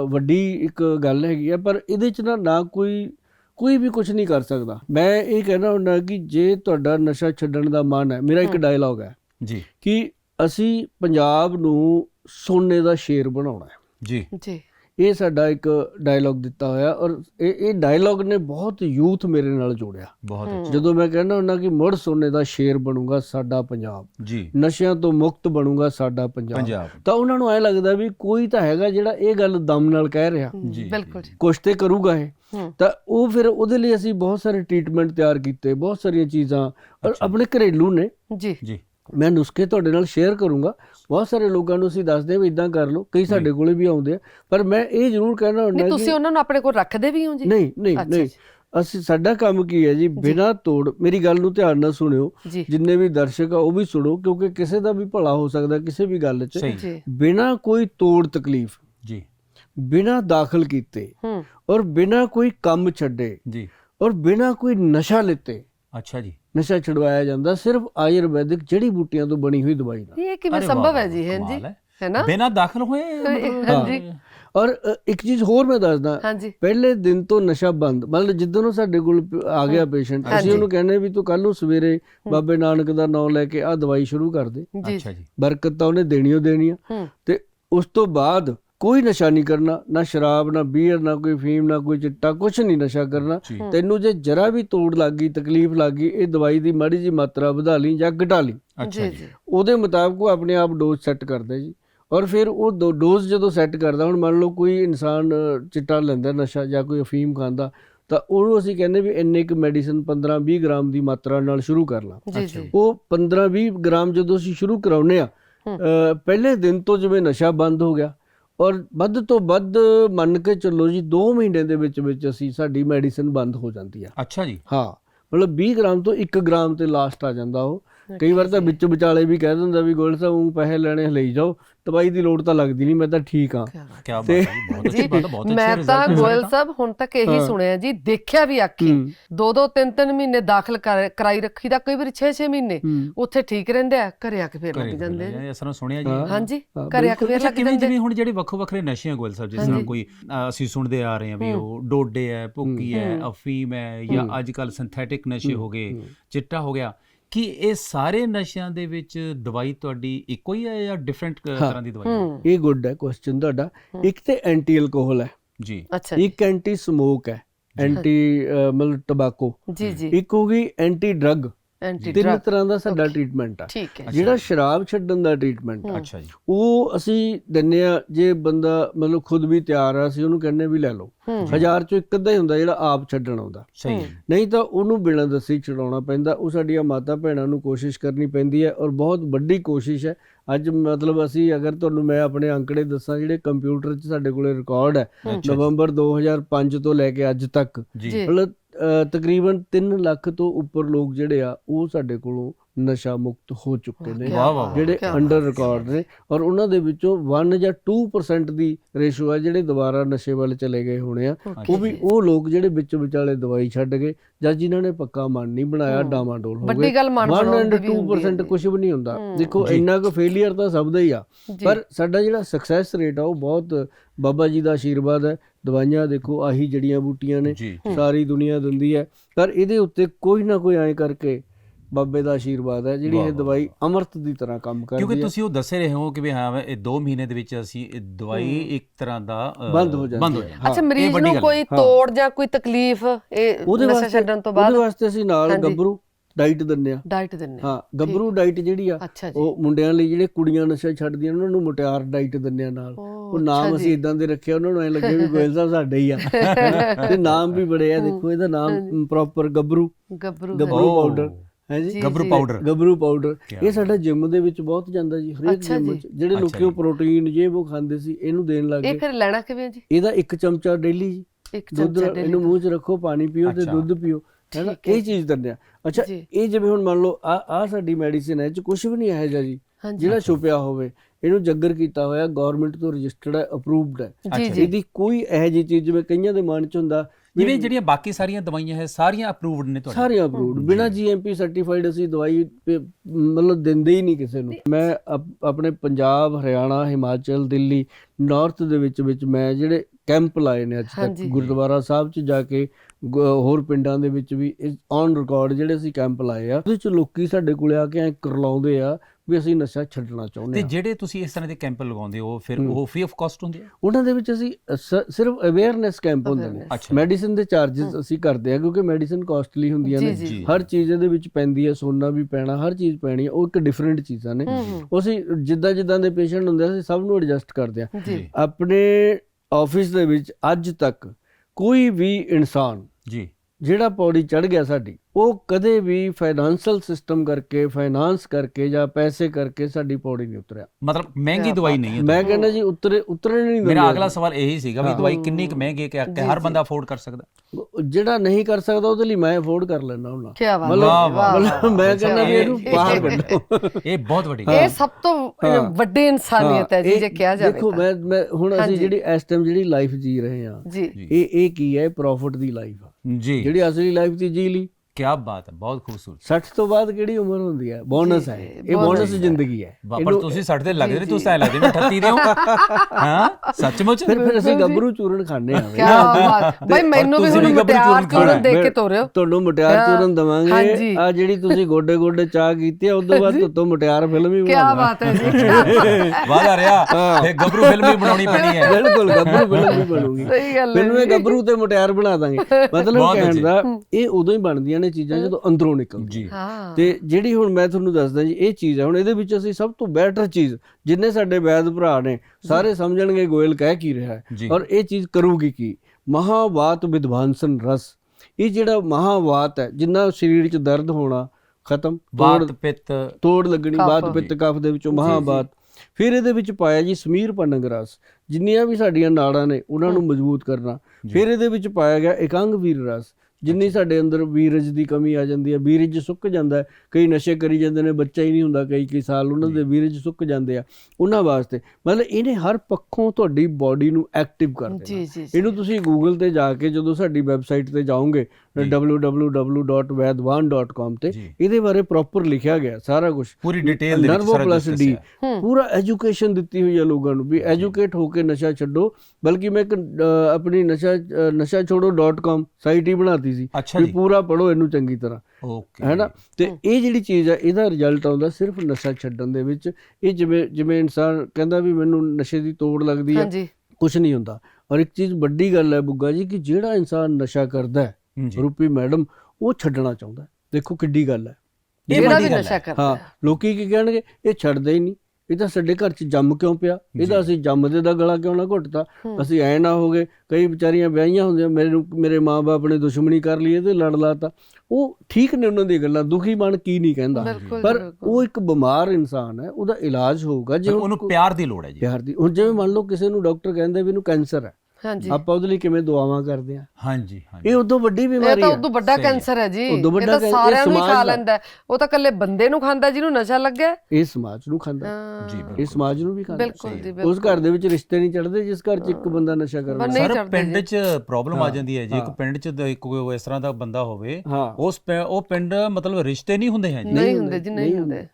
ਵੱਡੀ ਇੱਕ ਗੱਲ ਹੈਗੀ ਆ ਪਰ ਇਹਦੇ ਚ ਨਾ ਨਾ ਕੋਈ ਕੋਈ ਵੀ ਕੁਝ ਨਹੀਂ ਕਰ ਸਕਦਾ। ਮੈਂ ਇਹ ਕਹਿਣਾ ਹੁੰਦਾ ਕਿ ਜੇ ਤੁਹਾਡਾ ਨਸ਼ਾ ਛੱਡਣ ਦਾ ਮਨ ਹੈ ਮੇਰਾ ਇੱਕ। ਡਾਇਲੌਗ ਹੈ ਜੀ। ਕਿ ਅਸੀਂ ਪੰਜਾਬ ਨੂੰ ਸੋਨੇ ਦਾ ਸ਼ੇਰ ਬਣਾਉਣਾ ਹੈ। ਜੀ। ਜੀ। ਇਹ ਸਾਡਾ ਇੱਕ ਡਾਇਲੌਗ ਦਿੱਤਾ ਹੋਇਆ ਔਰ ਇਹ ਇਹ ਡਾਇਲੌਗ ਨੇ ਬਹੁਤ ਯੂਥ ਮੇਰੇ ਨਾਲ ਜੋੜਿਆ। ਬਹੁਤ ਜਦੋਂ ਮੈਂ ਕਹਿੰਦਾ ਹੁੰਦਾ ਕਿ ਮੁੜ ਸੋਨੇ ਦਾ ਸ਼ੇਰ ਬਣੂਗਾ ਸਾਡਾ ਪੰਜਾਬ। ਜੀ। ਨਸ਼ਿਆਂ ਤੋਂ ਮੁਕਤ ਬਣੂਗਾ ਸਾਡਾ ਪੰਜਾਬ। ਤਾਂ ਉਹਨਾਂ ਨੂੰ ਐ ਲੱਗਦਾ ਵੀ ਕੋਈ ਤਾਂ ਹੈਗਾ ਜਿਹੜਾ ਇਹ ਗੱਲ ਦਮ ਨਾਲ ਕਹਿ ਰਿਹਾ। ਜੀ, ਬਿਲਕੁਲ ਜੀ ਕੁਛ ਤੇ ਕਰੂਗਾ ਇਹ। ਤਾਂ ਉਹ ਫਿਰ ਉਹਦੇ ਲਈ ਅਸੀਂ ਬਹੁਤ ਸਾਰੇ ਟ੍ਰੀਟਮੈਂਟ ਤਿਆਰ ਕੀਤੇ ਬਹੁਤ ਸਾਰੀਆਂ ਚੀਜ਼ਾਂ ਔਰ। ਆਪਣੇ ਘਰੇਲੂ ਨੇ। ਜੀ। ਜੀ। ਮੈਂ ਨੁਸਖੇ ਤੁਹਾਡੇ ਨਾਲ ਸ਼ੇਅਰ ਕਰੂੰਗਾ। ਬਹੁਤ ਸਾਰੇ ਲੋਕਾਂ ਨੂੰ ਅਸੀਂ ਦੱਸਦੇ ਹਾਂ ਵੀ ਇਦਾਂ ਕਰ ਲਓ। ਕਈ ਸਾਡੇ ਕੋਲੇ ਵੀ ਆਉਂਦੇ ਆ। ਪਰ ਮੈਂ ਇਹ ਜ਼ਰੂਰ ਕਹਿਣਾ ਹੁੰਦਾ ਨਹੀਂ ਕਿ ਤੁਸੀਂ ਉਹਨਾਂ ਨੂੰ ਆਪਣੇ ਕੋਲ ਰੱਖਦੇ ਵੀ ਹੋ ਜੀ? ਨਹੀਂ ਨਹੀਂ ਨਹੀਂ। ਅਸੀਂ ਸਾਡਾ ਕੰਮ ਕੀ ਹੈ ਜੀ? ਬਿਨਾਂ ਤੋੜ ਮੇਰੀ ਗੱਲ ਨੂੰ ਧਿਆਨ ਨਾਲ ਸੁਣਿਓ। ਜਿੰਨੇ ਵੀ ਦਰਸ਼ਕ ਆ ਉਹ ਵੀ ਸੁਣੋ ਕਿਉਂਕਿ ਕਿਸੇ ਦਾ ਵੀ ਭਲਾ ਹੋ ਸਕਦਾ ਕਿਸੇ ਵੀ ਗੱਲ 'ਚ। ਬਿਨਾਂ ਕੋਈ ਤੋੜ ਤਕਲੀਫ ਜੀ। ਬਿਨਾਂ ਦਾਖਲ ਕੀਤੇ ਹੂੰ। ਔਰ ਬਿਨਾਂ ਕੋਈ ਕੰਮ ਛੱਡੇ ਜੀ। ਔਰ ਬਿਨਾਂ ਕੋਈ ਨਸ਼ਾ ਲਿੱਤੇ ਅੱਛਾ ਜੀ। ਨਸ਼ਾ ਛਡਵਾਇਆ ਜਾਂਦਾ ਸਿਰਫ ਆਯੁਰਵੈਦਿਕ ਜੜੀ ਬੂਟੀਆਂ ਤੋਂ ਬਣੀ ਹੋਈ ਦਵਾਈ ਨਾਲ। ਇਹ ਕਿਵੇਂ ਸੰਭਵ ਹੈ ਜੀ? ਹਾਂ ਜੀ ਕਮਾਲ ਹੈ। ਨਾ? ਬਿਨਾਂ ਦਾਖਲ ਹੋਏ ਮਤਲਬ ਹਾਂਜੀ। ਔਰ ਇੱਕ ਚੀਜ਼ ਹੋਰ ਮੈਂ ਦੱਸਦਾ। ਹਾਂਜੀ। ਪਹਿਲੇ ਦਿਨ ਤੋਂ ਨਸ਼ਾ ਬੰਦ। ਮਤਲਬ ਜਿੱਦਣ ਉਹ ਸਾਡੇ ਕੋਲ ਆ ਗਿਆ ਪੇਸ਼ੈਂਟ ਹਾਂਜੀ। ਅਸੀਂ ਉਹਨੂੰ ਕਹਿੰਦੇ ਵੀ ਤੂੰ ਕੱਲ ਨੂੰ ਸਵੇਰੇ ਬਾਬੇ ਨਾਨਕ ਦਾ ਨਾਮ ਲੈ ਕੇ ਆ ਦਵਾਈ ਸ਼ੁਰੂ ਕਰ ਦੇ। ਅੱਛਾ ਜੀ। ਬਰਕਤ ਤਾਂ ਉਹਨੇ ਦੇਣੀ ਓ ਦੇਣੀ ਆ। ਤੇ ਉਸ ਤੋਂ ਬਾਅਦ ਕੋਈ ਨਸ਼ਾ ਨਹੀਂ ਕਰਨਾ ਨਾ ਸ਼ਰਾਬ ਨਾ ਬੀਅਰ ਨਾ ਕੋਈ ਫੀਮ ਨਾ ਕੋਈ ਚਿੱਟਾ ਕੁਝ ਨਹੀਂ ਨਸ਼ਾ ਕਰਨਾ। ਤੈਨੂੰ ਜੇ ਜਰਾ ਵੀ ਤੋੜ ਲੱਗ ਗਈ ਤਕਲੀਫ ਲੱਗ ਗਈ ਇਹ ਦਵਾਈ ਦੀ ਮਾੜੀ ਜੀ ਮਾਤਰਾ ਵਧਾ ਲਈ ਜਾਂ ਘਟਾ ਲਈ ਅੱਛਾ ਜੀ ਉਹਦੇ ਮੁਤਾਬਕ ਉਹ ਆਪਣੇ ਆਪ ਡੋਜ਼ ਸੈੱਟ ਕਰਦਾ ਜੀ। ਔਰ ਫਿਰ ਉਹ ਦੋ- ਡੋਜ਼ ਜਦੋਂ ਸੈੱਟ ਕਰਦਾ ਹੁਣ ਮੰਨ ਲਓ ਕੋਈ ਇਨਸਾਨ ਚਿੱਟਾ ਲੈਂਦਾ ਨਸ਼ਾ ਜਾਂ ਕੋਈ ਅਫੀਮ ਖਾਂਦਾ ਤਾਂ ਉਹਨੂੰ ਅਸੀਂ ਕਹਿੰਦੇ ਵੀ ਇੰਨੇ ਕੁ ਮੈਡੀਸਨ 15-20 ਗ੍ਰਾਮ ਦੀ ਮਾਤਰਾ ਨਾਲ ਸ਼ੁਰੂ ਕਰ ਲਾ। ਉਹ 15-20 ਗ੍ਰਾਮ ਜਦੋਂ ਅਸੀਂ ਸ਼ੁਰੂ ਕਰਾਉਨੇ ਆ ਹੂੰ। ਪਹਿਲੇ ਦਿਨ ਤੋਂ ਜਿਵੇਂ ਨਸ਼ਾ ਬੰਦ ਹੋ ਗਿਆ ਔਰ ਵੱਧ ਤੋਂ ਵੱਧ ਮੰਨ ਕੇ ਚੱਲੋ ਜੀ 2 ਮਹੀਨੇ ਦੇ ਵਿੱਚ ਵਿੱਚ ਅਸੀਂ ਸਾਡੀ ਮੈਡੀਸਨ ਬੰਦ ਹੋ ਜਾਂਦੀ ਆ। ਅੱਛਾ ਜੀ। ਹਾਂ ਮਤਲਬ 20 ਗ੍ਰਾਮ ਤੋਂ 1 ਗ੍ਰਾਮ ਤੇ ਲਾਸਟ ਆ ਜਾਂਦਾ ਉਹ। ਕਈ ਵਾਰ ਤਾਂ ਵਿੱਚ ਵਿਚਾਲੇ ਵੀ ਕਹਿ ਦਿੰਦਾ ਵੀ ਗੋਲ ਸਾਹਿਬ ਉਹ ਪੈਸੇ ਲੈਣੇ ਲਈ ਜਾਓ ਦਵਾਈ ਦੀ ਲੋੜ ਤਾਂ ਲੱਗਦੀ ਨਹੀਂ ਮੈਂ ਤਾਂ ਠੀਕ ਹਾਂ। ਕੀ ਬਾਤ ਹੈ ਬਹੁਤ ਅੱਛੀ ਜੀ ਬਾਤ ਹੈ ਬਹੁਤ ਅੱਛੇ ਮੈਂ ਤਾਂ ਗੋਇਲ ਸਾਹਿਬ ਹੁਣ ਤੱਕ ਇਹੀ। ਸੁਣਿਆ ਜੀ ਦੇਖਿਆ ਵੀ ਆਖੀ ਦੋ ਦੋ ਤਿੰਨ ਤਿੰਨ ਮਹੀਨੇ ਦਾਖਲ ਕਰ- ਕਰਾਈ ਰੱਖੀ ਦਾ ਕਈ ਵਾਰੀ 6-6 ਮਹੀਨੇ। ਉੱਥੇ ਠੀਕ ਰਹਿੰਦੇ ਆ ਘਰੇ ਆ ਕੇ ਫੇਰ ਲੱਗ ਜਾਂਦੇ ਆ। ਇਹ ਅਸਰ ਸੁਣਿਆ ਜੀ। ਹਾਂਜੀ ਘਰੇ ਆ ਕੇ ਫੇਰ ਲੱਗ ਜਾਂਦੇ ਜਿਵੇਂ ਹੁਣ ਜਿਹੜੇ ਵੱਖੋ ਵੱਖਰੇ ਨਸ਼ੇ ਆ ਗੋਇਲ ਸਾਹਿਬ ਜਿਸ ਤਰ੍ਹਾਂ। ਕੋਈ ਅਸੀਂ ਸੁਣਦੇ ਆ ਰਹੇ ਹਾਂ ਵੀ। ਉਹ ਡੋਡੇ ਹੈ ਭੁੱਕੀ ਹੈ। ਅਫੀਮ ਹੈ ਜਾਂ। ਅੱਜ ਕੱਲ ਸਿੰਥੈਟਿਕ ਨਸ਼ੇ ਹੂੰ, ਗਏ। ਚਿੱਟਾ ਹੋ ਗਿਆ ਕੀ ਇਹ ਸਾਰੇ ਨਸ਼ਿਆਂ ਦੇ ਵਿੱਚ ਦਵਾਈ ਤੁਹਾਡੀ ਇੱਕੋ ਹੀ ਹੈ ਜਾਂ ਡਿਫਰੈਂਟ। ਤਰ੍ਹਾਂ ਦੀ ਦਵਾਈ ਹੈ? ਇਹ ਗੁੱਡ ਹੈ ਕੁਐਸਚਨ ਤੁਹਾਡਾ। ਇੱਕ ਤੇ ਐਂਟੀ ਅਲਕੋਹਲ ਹੈ। ਜੀ। ਅੱਛਾ ਇੱਕ ਐਂਟੀ ਸਮੋਕ ਹੈ ਐਂਟੀ ਮਤਲਬ ਟਬਾਕੋ ਜੀ ਜੀ। ਇੱਕ ਹੋ ਗਈ ਐਂਟੀ ਡਰੱਗ ਤਿੰਨ ਤਰ੍ਹਾਂ ਦਾ ਸਾਡਾ. ਟ੍ਰੀਟਮੈਂਟ ਆ। ਜਿਹੜਾ। ਸ਼ਰਾਬ ਛੱਡਣ ਦਾ ਟ੍ਰੀਟਮੈਂਟ ਆ। ਅੱਛਾ ਜੀ। ਉਹ ਅਸੀਂ ਦਿੰਨੇ ਆ ਜੇ ਬੰਦਾ ਮਤਲਬ ਖੁਦ ਵੀ ਤਿਆਰ ਆ ਅਸੀਂ ਉਹਨੂੰ ਕਹਿੰਨੇ ਵੀ ਲੈ ਲਓ। ਹਜ਼ਾਰ ਚੋਂ ਇੱਕ ਅੱਧਾ ਹੀ ਹੁੰਦਾ ਜਿਹੜਾ ਆਪ ਛੱਡਣ ਆਉਂਦਾ। ਸਹੀ। ਨਹੀਂ ਤਾਂ ਉਹਨੂੰ ਬਿਨਾਂ ਦੱਸੀ ਛਡਾਉਣਾ ਪੈਂਦਾ। ਉਹ ਸਾਡੀਆਂ ਮਾਤਾ ਭੈਣਾਂ ਨੂੰ ਕੋਸ਼ਿਸ਼ ਕਰਨੀ ਪੈਂਦੀ ਹੈ ਔਰ ਬਹੁਤ ਵੱਡੀ ਕੋਸ਼ਿਸ਼ ਹੈ। ਅੱਜ ਮਤਲਬ ਅਸੀਂ ਅਗਰ ਤੁਹਾਨੂੰ ਮੈਂ ਆਪਣੇ ਅੰਕੜੇ ਦੱਸਾਂ ਜਿਹੜੇ ਕੰਪਿਊਟਰ 'ਚ ਸਾਡੇ ਕੋਲੇ ਰਿਕਾਰਡ ਹੈ। ਨਵੰਬਰ 2005 ਤੋਂ ਲੈ ਕੇ ਅੱਜ ਤੱਕ। ਮਤਲਬ ਤਕਰੀਬਨ 3 ਲੱਖ ਤੋਂ ਉੱਪਰ ਲੋਕ ਜਿਹੜੇ ਆ ਉਹ ਸਾਡੇ ਕੋਲੋਂ ਨਸ਼ਾ ਮੁਕਤ ਹੋ ਚੁੱਕੇ ਨੇ ਜਿਹੜੇ ਅੰਡਰ। ਰਿਕਾਰਡ ਨੇ ਔਰ ਉਹਨਾਂ ਦੇ ਵਿੱਚੋਂ 1 ਜਾਂ 2% ਦੀ ਰੇਸ਼ੋ ਹੈ ਜਿਹੜੇ ਦੁਬਾਰਾ ਨਸ਼ੇ ਵੱਲ ਚਲੇ ਗਏ ਹੋਣੇ ਆ ਉਹ ਵੀ। ਉਹ ਲੋਕ ਜਿਹੜੇ ਵਿੱਚ ਵਿਚਾਲੇ ਦਵਾਈ ਛੱਡ ਗਏ ਜਾਂ ਜਿਨ੍ਹਾਂ ਨੇ ਪੱਕਾ ਮਨ ਨਹੀਂ ਬਣਾਇਆ ਹੂੰ। ਡਾਮਾਡੋਲ ਹੋ ਵੱਡੀ ਗਏ ਗੱਲ ਮਨ 1 ਬਣਾਉਣ ਐਂਡ ਦੀ ਵੀ ਹੁੰਦੀ ਹੈ 2% ਜੀ। ਕੁਝ ਵੀ ਨਹੀਂ ਹੁੰਦਾ। ਦੇਖੋ। ਇੰਨਾ ਕੁ ਫੇਲਿਅਰ ਤਾਂ ਸਭ ਦਾ ਹੀ ਆ। ਪਰ ਸਾਡਾ ਜਿਹੜਾ ਸਕਸੈਸ ਰੇਟ ਆ ਉਹ ਬਹੁਤ ਬਾਬਾ ਜੀ ਦਾ ਆਸ਼ੀਰਵਾਦ ਹੈ ਦਵਾਈਆਂ ਦੇਖੋ ਆਹੀ ਜੜੀਆਂ ਬੂਟੀਆਂ ਨੇ। ਸਾਰੀ ਦੁਨੀਆ ਦਿੰਦੀ ਹੈ। ਪਰ ਇਹਦੇ ਉੱਤੇ ਕੋਈ ਨਾ ਕੋਈ ਐਂ ਕਰਕੇ ਬਾਬੇ ਦਾ ਆਸ਼ੀਰਵਾਦ ਹੈ ਜਿਹੜੀ ਇਹ ਦਵਾਈ ਅਮਰਤ ਦੀ ਤਰ੍ਹਾਂ ਕੰਮ ਕਿਉਂਕਿ ਕਰਦੀ ਹੈ। ਤੁਸੀਂ ਉਹ ਦੱਸੇ ਰਹੇ ਹੋ ਕਿ ਵੀ ਹਾਂ ਇਹ 2 ਮਹੀਨੇ ਦੇ ਵਿੱਚ ਅਸੀਂ ਇਹ ਦਵਾਈ। ਇੱਕ ਤਰ੍ਹਾਂ ਦਾ ਬੰਦ ਹੋ ਜਾਂਦੀ ਹੋ ਅੱਛਾ ਮਰੀਜ਼ ਨੂੰ ਕੋਈ। ਤੋੜ ਜਾਂ ਕੋਈ ਤਕਲੀਫ ਇਹ ਨਸ਼ਾ ਛੱਡਣ ਤੋਂ ਬਾਅਦ? ਉਹਦੇ ਵਾਸਤੇ ਅਸੀਂ ਨਾਲ। ਗੱਭਰੂ ਡਾਈਟ ਦਿੰਨੇ ਆ। ਡਾਈਟ ਦਿੰਨੇ ਆ। ਹਾਂ ਗੱਭਰੂ ਡਾਈਟ ਜਿਹੜੀ ਆ ਅੱਛਾ ਜੀ। ਉਹ ਮੁੰਡਿਆਂ ਲਈ ਜਿਹੜੇ ਕੁੜੀਆਂ ਨਸ਼ਾ ਛੱਡਦੀਆਂ ਉਹਨਾਂ ਨੂੰ ਮੁਟਿਆਰ ਡਾਈਟ ਦਿੰਨੇ ਆ ਨਾਲ। ਉਹ ਨਾਮ ਅਸੀਂ ਇਦਾਂ ਦੇ ਰੱਖਿਆ ਉਹਨਾਂ ਨੂੰ ਐ ਲੱਗੇ ਵੀ ਗੋਇਲ ਸਾਹਿਬ ਸਾਡੇ ਹੀ ਆ। ਤੇ ਨਾਮ ਵੀ ਬੜੇ ਆ ਦੇਖੋ ਇਹਦਾ ਨਾਮ ਪ੍ਰੋਪਰ ਗੱਭਰੂ। ਗੱਭਰੂ ਗੱਭਰੂ ਪਾਊਡਰ ਹੈ ਜੀ? ਗੱਭਰੂ। ਪਾਊਡਰ ਗੱਭਰੂ ਪਾਊਡਰ ਇਹ ਸਾਡਾ ਜਿਮ ਦੇ ਵਿੱਚ ਬਹੁਤ ਜਾਂਦਾ ਜੀ ਹਰੇਕ ਜਿਮ ਜੀ। ਚ। ਜਿਹੜੇ ਲੋਕੀ ਉਹ। ਪ੍ਰੋਟੀਨ ਜੇ ਉਹ ਖਾਂਦੇ ਸੀ ਇਹਨੂੰ ਦੇਣ ਲੱਗ ਇਹ ਫਿਰ ਲੈਣਾ ਕਿਵੇਂ ਜੀ? ਇਹਦਾ ਇੱਕ ਚਮਚਾ ਡੇਲੀ ਜੀ। ਇੱਕ ਚਮਚਾ ਇਹਨੂੰ ਮੂੰਹ 'ਚ ਰੱਖੋ ਪਾਣੀ ਪੀਓ ਤੇ। ਦੁੱਧ ਪੀਓ। ਹੈਨਾ ਇਹ ਚੀਜ਼ ਦਿੰਦੇ ਆ। ਅੱਛਾ ਜੀ। ਇਹ ਜਿਵੇਂ ਹੁਣ ਮੰਨ ਲਓ ਆ ਆ ਸਾਡੀ ਮੈਡੀਸਿਨ ਹੈ ਚ ਕੁਝ ਵੀ ਨਹੀਂ ਹੈ ਜੀ। ਜਿਹੜਾ ਛੁਪਿਆ ਹੋਵੇ ਇਹਨੂੰ ਜੱਗਰ ਕੀਤਾ ਹੋਇਆ ਗਵਰਨਮੈਂਟ ਤੋਂ ਰਜਿਸਟਰਡ ਹੈ ਅਪਰੂਵਡ ਹੈ। ਜੀ ਅੱਛਾ, ਜੀ। ਇਹਦੀ ਕੋਈ ਇਹੋ ਜਿਹੀ ਚੀਜ਼ ਜਿਵੇਂ ਕਈਆਂ ਦੇ ਮਨ 'ਚ ਹੁੰਦਾ ਜਿਵੇਂ ਜਿਹੜੀਆਂ ਬਾਕੀ ਸਾਰੀਆਂ ਦਵਾਈਆਂ ਹੈ ਸਾਰੀਆਂ ਅਪਰੂਵਡ ਨੇ ਤੁਹਾਡੇ। ਸਾਰੀਆਂ ਅਪਰੂਵਡ ਬਿਨਾ ਜੀਐਮਪੀ ਸਰਟੀਫਾਈਡ ਅਸੀਂ ਦਵਾਈ ਮਤਲਬ ਦਿੰਦੇ ਹੀ ਨਹੀਂ ਕਿਸੇ ਨੂੰ। ਮੈਂ ਆਪਣੇ ਪੰਜਾਬ ਹਰਿਆਣਾ ਹਿਮਾਚਲ ਦਿੱਲੀ ਨਾਰਥ ਦੇ ਵਿੱਚ ਵਿੱਚ ਮੈਂ ਜਿਹੜੇ ਕੈਂਪ ਲਾਏ ਨੇ ਅੱਜ ਤੱਕ। ਗੁਰਦੁਆਰਾ ਸਾਹਿਬ 'ਚ ਜਾ ਕੇ ਹੋਰ ਪਿੰਡਾਂ ਦੇ ਵਿੱਚ ਵੀ ਔਨ ਰਿਕਾਰਡ ਜਿਹੜੇ ਅਸੀਂ ਕੈਂਪ ਲਾਏ ਆ ਉਹਦੇ 'ਚ ਲੋਕੀ ਸਾਡੇ ਕੋਲੇ ਆ ਕੇ ਐ ਕਰਲਾਉਂਦੇ ਆ ਵੀ ਅਸੀਂ ਨਸ਼ਾ ਛੱਡਣਾ ਚਾਹੁੰਦੇ ਤੇ ਆ। ਜਿਹੜੇ ਤੁਸੀਂ ਇਸ ਤਰ੍ਹਾਂ ਦੇ ਕੈਂਪ ਲਗਾਉਂਦੇ ਹੋ ਫਿਰ। ਉਹ ਫ੍ਰੀ ਆਫ ਕਾਸਟ ਹੁੰਦੇ ਆ? ਉਹਨਾਂ ਦੇ ਵਿੱਚ ਅਸੀਂ ਸਿਰਫ ਅਵੇਅਰਨੈਸ ਕੈਂਪ ਹੁੰਦੇ ਨੇ। ਮੈਡੀਸਿਨ ਦੇ ਚਾਰजेस ਅਸੀਂ ਕਰਦੇ ਆ ਕਿਉਂਕਿ ਮੈਡੀਸਿਨ ਕਾਸਟਲੀ ਹੁੰਦੀਆਂ ਨੇ। ਹਰ ਚੀਜ਼ ਇਹਦੇ ਵਿੱਚ ਪੈਂਦੀ ਹੈ ਸੋਨਾ ਵੀ ਪੈਣਾ ਹਰ ਚੀਜ਼ ਪੈਣੀ ਉਹ ਇੱਕ ਡਿਫਰੈਂਟ ਚੀਜ਼ਾਂ ਨੇ। ਅਸੀਂ ਜਿੱਦਾਂ ਜਿੱਦਾਂ ਦੇ ਪੇਸ਼ੈਂਟ ਹੁੰਦੇ ਆ, ਅਸੀਂ ਸਭ ਨੂੰ ਐਡਜਸਟ ਕਰਦੇ ਆ। ਆਪਣੇ ਆਫਿਸ ਦੇ ਵਿੱਚ ਅੱਜ ਤੱਕ ਕੋਈ ਵੀ ਇਨਸਾਨ ਜੀ। ਜਿਹੜਾ ਪੌੜੀ ਚੜ ਗਿਆ ਸਾਡੀ ਉਹ ਕਦੇ ਵੀ ਫਾਈਨਾਂਸ਼ਲ ਸਿਸਟਮ ਕਰਕੇ ਫਾਈਨਾਂਸ ਕਰਕੇ ਜਾਂ ਪੈਸੇ ਕਰਕੇ ਸਾਡੀ ਪੌੜੀ ਨਹੀਂ ਉਤਰਿਆ। ਮਤਲਬ ਮਹਿੰਗੀ ਦਵਾਈ ਨਹੀਂ ਹੈ। ਮੈਂ ਕਹਿੰਦਾ ਜੀ ਉਤਰੇ ਉਤਰਣ ਨਹੀਂ ਮੇਰਾ ਦਿੰਦੇ ਅਗਲਾ ਸਵਾਲ ਇਹੀ ਸੀਗਾ ਵੀ। ਦਵਾਈ ਕਿੰਨੀ ਕੁ ਮਹਿੰਗੀ ਹੈ ਕਿ ਹਰ। ਬੰਦਾ ਅਫੋਰਡ ਕਰ ਸਕਦਾ? ਜਿਹੜਾ ਨਹੀਂ ਕਰ ਸਕਦਾ ਉਹਦੇ ਲਈ ਮੈਂ ਅਫੋਰਡ ਕਰ ਲੈਣਾ ਉਹਨਾਂ ਕੀ ਬਾਤ ਮਤਲਬ ਵਾਹ, ਵਾਹ, ਮਤਲਬ ਮੈਂ ਕਹਿੰਦਾ ਵੀ ਇਹਨੂੰ ਇਹ- ਬਾਹਰ ਕੱਢੋ। ਇਹ ਬਹੁਤ ਵੱਡੀ ਗੱਲ ਇਹ ਸਭ ਤੋਂ। ਵੱਡੀ ਇਨਸਾਨੀਅਤ ਹੈ ਜੀ ਇਹ ਜੇ ਕਿਹਾ ਜਾਵੇ ਦੇਖੋ। ਮੈਂ ਮੈਂ ਹੁਣ ਅਸੀਂ। ਜਿਹੜੀ ਇਸ ਟਾਈਮ ਜਿਹੜੀ ਲਾਈਫ ਜੀ ਰਹੇ ਜੀ। ਇਹ ਇਹ ਕੀ ਹੈ? ਪ੍ਰੋਫਿਟ ਦੀ ਲਾਈਫ ਆ। ਜੀ। ਜਿਹੜੀ ਅਸਲੀ ਲਾਈਫ ਦੀ ਜੀ ਲਈ। ਕੀ ਬਾਤ ਹੈ ਬਹੁਤ ਖੂਬਸੂਰਤ। 60 ਤੋਂ ਬਾਅਦ ਕਿਹੜੀ ਉਮਰ ਹੁੰਦੀ ਹੈ? ਬੋਨਸ ਹੈ। ਇਹ ਬੋਨਸ ਹੈ। ਜ਼ਿੰਦਗੀ ਹੈ। ਇਹਨੂੰ- ਤੁਸੀਂ 60 ਦੇ ਲੱਗਦੇ ਨਹੀਂ ਤੁਸੀਂ ਐ ਲੱਗਦੇ ਵੀ 38 ਦੇ ਹੋ। ਹਾਂ ਸੱਚਮੁੱਚ? ਫਿਰ ਫਿਰ ਅਸੀਂ। ਗੱਭਰੂ ਚੂਰਨ ਖਾਣੇ ਆ ਕੀ ਬਾਤ। ਭਾਈ ਮੈਨੂੰ ਵੀ ਹੁਣ ਮੁਟਿਆਰ ਚੂਰਨ ਦੇਖ ਕੇ ਮੈਂ- ਤੋਰਿਓ। ਤੁਹਾਨੂੰ ਮੁਟਿਆਰ ਹਾਂ, ਚੂਰਨ ਦਵਾਂਗੇ। ਆ ਜਿਹੜੀ ਤੁਸੀਂ ਗੋਡੇ ਗੋਡੇ ਚਾਹ ਕੀਤੀ ਆ ਉਸ ਤੋਂ ਬਾਅਦ ਤੋਂ ਮੁਟਿਆਰ ਫਿਲਮ ਹੀ ਕੀ ਬਣਾਵਾਂਗੇ ਬਾਤ ਹੈ ਜੀ ਹੈ। ਵਾਦਾ ਰਿਹਾ ਇਹ ਗੱਭਰੂ ਫਿਲਮ ਵੀ ਬਣਾਉਣੀ ਪੈਣੀ ਹੈ। ਬਿਲਕੁਲ ਗੱਭਰੂ ਫਿਲਮ ਵੀ ਬਣੂਗੀ। ਸਹੀ ਗੱਲ ਹੈ ਫਿਲਮ ਜੀ। ਗੱਭਰੂ ਤੇ ਮੁਟਿਆਰ ਬਣਾ ਦਾਂਗੇ। ਮਤਲਬ ਕਹਿਣ। ਦਾ ਇਹ ਉਦੋਂ ਹੀ ਬਣਦੀਆਂ ਨੇ ਚੀਜ਼ਾਂ ਜਦੋਂ ਅੰਦਰੋਂ ਨਿਕਲਦੀਆਂ। ਜੀ। ਹਾਂ। ਤੇ ਜਿਹੜੀ ਹੁਣ ਮੈਂ ਤੁਹਾਨੂੰ ਦੱਸਦਾ ਜੀ ਇਹ ਚੀਜ਼ ਹੈ ਹੁਣ ਇਹਦੇ ਵਿੱਚ ਅਸੀਂ ਸਭ ਤੋਂ ਬੈਟਰ ਚੀਜ਼ ਜਿੰਨੇ ਸਾਡੇ ਵੈਦ ਭਰਾ ਨੇ ਸਾਰੇ ਸਮਝਣਗੇ ਗੋਇਲ ਕਹਿ ਕੀ ਰਿਹਾ ਹੈ। ਔਰ ਇਹ ਚੀਜ਼ ਕਰੂਗੀ ਕੀ? ਮਹਾਵਾਤ ਵਿਦਵਾਨਸਨ ਰਸ। ਇਹ ਜਿਹੜਾ ਮਹਾਵਾਤ ਹੈ ਜਿੰਨਾ ਸਰੀਰ 'ਚ ਦਰਦ ਹੋਣਾ ਖਤਮ ਬਾਤ ਤੋੜ ਪਿੱਤ। ਤੋੜ ਲੱਗਣੀ। ਬਾਤ ਪਿੱਤ ਕਫ ਦੇ ਵਿੱਚੋਂ ਮਹਾਵਾਤ। ਫਿਰ ਇਹਦੇ ਵਿੱਚ ਪਾਇਆ ਜੀ ਸਮੀਰ ਪੰਨਗ ਰਸ। ਜਿੰਨੀਆਂ ਵੀ ਸਾਡੀਆਂ ਨਾੜਾਂ ਨੇ ਉਹਨਾਂ ਨੂੰ ਮਜ਼ਬੂਤ ਕਰਨਾ। ਫਿਰ ਇਹਦੇ ਵਿੱਚ ਪਾਇਆ ਗਿਆ ਇਕੰਗ ਵੀਰ ਰਸ। ਜਿੰਨੀ ਸਾਡੇ ਅੰਦਰ ਵੀਰਜ ਦੀ ਕਮੀ ਆ ਜਾਂਦੀ ਹੈ ਵੀਰਜ ਸੁੱਕ ਜਾਂਦਾ ਹੈ। ਕਈ ਨਸ਼ੇ ਕਰੀ ਜਾਂਦੇ ਨੇ ਬੱਚਾ ਹੀ ਨਹੀਂ ਹੁੰਦਾ ਕਈ ਕਈ ਸਾਲ ਉਹਨਾਂ ਦੇ ਵੀਰਜ ਸੁੱਕ ਜਾਂਦੇ ਆ ਉਹਨਾਂ ਵਾਸਤੇ। ਮਤਲਬ ਇਹਨੇ ਹਰ ਪੱਖੋਂ ਤੁਹਾਡੀ ਬਾਡੀ ਨੂੰ ਐਕਟਿਵ ਕਰ ਦੇਣਾ। ਜੀ ਜੀ ਜੀ। ਇਹਨੂੰ ਤੁਸੀਂ ਗੂਗਲ ਤੇ ਜਾ ਕੇ ਜਦੋਂ ਸਾਡੀ ਵੈਬਸਾਈਟ ਤੇ ਜਾਓਗੇ ਜੀ। www.vedwan.com ਤੇ। ਇਹਦੇ ਬਾਰੇ ਪ੍ਰੋਪਰ ਲਿਖਿਆ ਗਿਆ ਸਾਰਾ ਕੁਝ ਪੂਰੀ ਡਿਟੇਲ ਦੇ ਵਿੱਚ ਸਾਰਾ ਕੁਝ ਪਲੱਸ ਡੀ। ਪੂਰਾ ਐਜੂਕੇਸ਼ਨ ਦਿੱਤੀ ਹੋਈ ਹੈ ਲੋਕਾਂ ਨੂੰ ਵੀ ਐਜੂਕੇਟ ਹੋ ਕੇ ਨਸ਼ਾ ਛੱਡੋ। ਬਲਕਿ ਮੈਂ ਇੱਕ ਆਪਣੀ ਨਸ਼ਾ ਨਸ਼ਾ ਛੋੜੋ.com ਸਾਈਟ ਹੀ ਬਣਾਤੀ ਸੀ। ਅੱਛਾ ਵੀ ਜੀ। ਪੂਰਾ ਪੜੋ ਇਹਨੂੰ ਚੰਗੀ ਤਰ੍ਹਾਂ। ਓਕੇ। ਹੈ ਨਾ? ਤੇ ਇਹ ਜਿਹੜੀ ਚੀਜ਼ ਹੈ ਇਹਦਾ ਰਿਜ਼ਲਟ ਆਉਂਦਾ ਸਿਰਫ ਨਸ਼ਾ ਛੱਡਣ ਦੇ ਵਿੱਚ। ਇਹ ਜਿਵੇਂ ਜਿਵੇਂ ਇਨਸਾਨ ਕਹਿੰਦਾ ਵੀ ਮੈਨੂੰ ਨਸ਼ੇ ਦੀ ਤੋੜ ਲੱਗਦੀ ਹੈ ਹਾਂਜੀ। ਕੁਝ ਨਹੀਂ ਹੁੰਦਾ। ਔਰ ਇੱਕ ਚੀਜ਼ ਵੱਡੀ ਗੱਲ ਹੈ ਬੁੱਗਾ ਜੀ ਕਿ ਜਿਹੜਾ ਇਨਸਾਨ ਨਸ਼ਾ ਕਰਦਾ ਹੈ ਜੀ। ਰੂਪੀ ਮੈਡਮ ਉਹ ਛੱਡਣਾ ਚਾਹੁੰਦਾ ਹੈ। ਦੇਖੋ ਕਿੱਡੀ ਗੱਲ ਹੈ। ਇਹ ਜਿਹੜਾ ਵੱਡੀ ਵੀ ਨਸ਼ਾ ਹੈ। ਕਰਦਾ ਹੈ। ਲੋਕੀ ਕੀ ਕਹਿਣਗੇ? ਇਹ ਛੱਡਦਾ ਹੀ ਨਹੀਂ। ਇਹ ਤਾਂ ਸਾਡੇ ਘਰ 'ਚ ਜੰਮ ਕਿਉਂ ਪਿਆ? ਇਹਦਾ ਅਸੀਂ ਜੰਮਦੇ ਦਾ ਗਲਾ ਕਿਉਂ ਨਾ ਘੁੱਟਤਾ। ਅਸੀਂ ਐ ਨਾ ਹੋ ਗਏ ਕਈ ਵਿਚਾਰੀਆਂ ਵਿਆਹੀਆਂ ਹੁੰਦੀਆਂ ਮੇਰੇ ਨੂੰ ਮੇਰੇ ਮਾਪੇ ਨੇ ਦੁਸ਼ਮਣੀ ਕਰ ਲਈ ਇਹਦੇ ਲੜ ਲਾਤਾ। ਉਹ ਠੀਕ ਨੇ ਉਹਨਾਂ ਦੀ ਗੱਲਾਂ ਦੁਖੀ ਮਨ ਕੀ ਨਹੀਂ ਕਹਿੰਦਾ। ਪਰ। ਉਹ ਇੱਕ ਬਿਮਾਰ ਇਨਸਾਨ ਹੈ ਉਹਦਾ ਇਲਾਜ ਹੋਊਗਾ ਜੇ ਉਹਨੂੰ ਪਿਆਰ ਦੀ ਲੋੜ ਹੈ ਜੀ। ਪਿਆਰ ਦੀ। ਹੁਣ ਜਿਵੇਂ ਮੰਨ ਲਓ ਕਿਸੇ ਨੂੰ ਡਾਕਟਰ ਕਹਿੰਦੇ ਵੀ ਇਹਨੂੰ ਕੈਂਸਰ ਹੈ ਹਾਂਜੀ। ਆਪਾਂ ਉਹਦੇ ਲਈ ਕਿਵੇਂ ਦੁਆਵਾਂ ਕਰਦੇ ਆ? ਹਾਂਜੀ ਹਾਂਜੀ। ਇਹ ਉਦੋਂ ਵੱਡੀ ਇਹ ਬਿਮਾਰੀ ਤਾਂ ਹੈ ਉਦੋਂ ਵੱਡਾ ਸਹੀ ਹੈ। ਕੈਂਸਰ ਹੈ ਜੀ। ਉਦੋਂ ਇਹ ਵੱਡਾ ਤਾਂ ਕੈਂਸਰ, ਇਹ ਸਾਰਿਆਂ ਨੂੰ ਹੀ ਸਮਾਜ ਖਾ ਦਾ। ਲੈਂਦਾ ਹੈ। ਉਹ ਤਾਂ ਇਕੱਲੇ ਬੰਦੇ ਨੂੰ ਖਾਂਦਾ ਜਿਹਨੂੰ ਨਸ਼ਾ ਲੱਗਾ ਹੈ। ਇਹ ਸਮਾਜ ਨੂੰ ਖਾਂਦਾ। ਹਾਂ, ਜੀ, ਇਹ ਸਮਾਜ ਨੂੰ ਵੀ ਖਾਂਦਾ। ਬਿਲਕੁਲ ਜੀ। ਉਸ ਬਿਲਕੁਲ। ਘਰ ਦੇ ਵਿੱਚ ਰਿਸ਼ਤੇ ਨਹੀਂ ਚੜਦੇ ਜਿਸ ਘਰ 'ਚ ਇੱਕ ਬੰਦਾ ਨਸ਼ਾ ਕਰਦਾ ਨਹੀਂ ਸਰ ਚੜ੍ਹਦੇ ਪਿੰਡ। 'ਚ ਪ੍ਰੋਬਲਮ ਆ ਹਾਂ, ਜਾਂਦੀ ਹੈ ਜੇ। ਇੱਕ ਹਾਂ। ਪਿੰਡ 'ਚ ਦ- ਕੋਈ ਇਸ ਤਰ੍ਹਾਂ ਦਾ ਬੰਦਾ ਹੋਵੇ ਹਾਂ। ਉਸ ਪਿੰ- ਉਹ ਪਿੰਡ ਮਤਲਬ ਰਿਸ਼ਤੇ ਨਹੀਂ ਹੁੰਦੇ ਹੈ ਜੀ। ਨਹੀਂ ਹੁੰਦੇ ਜੀ ਨਹੀਂ ਹੁੰਦੇ।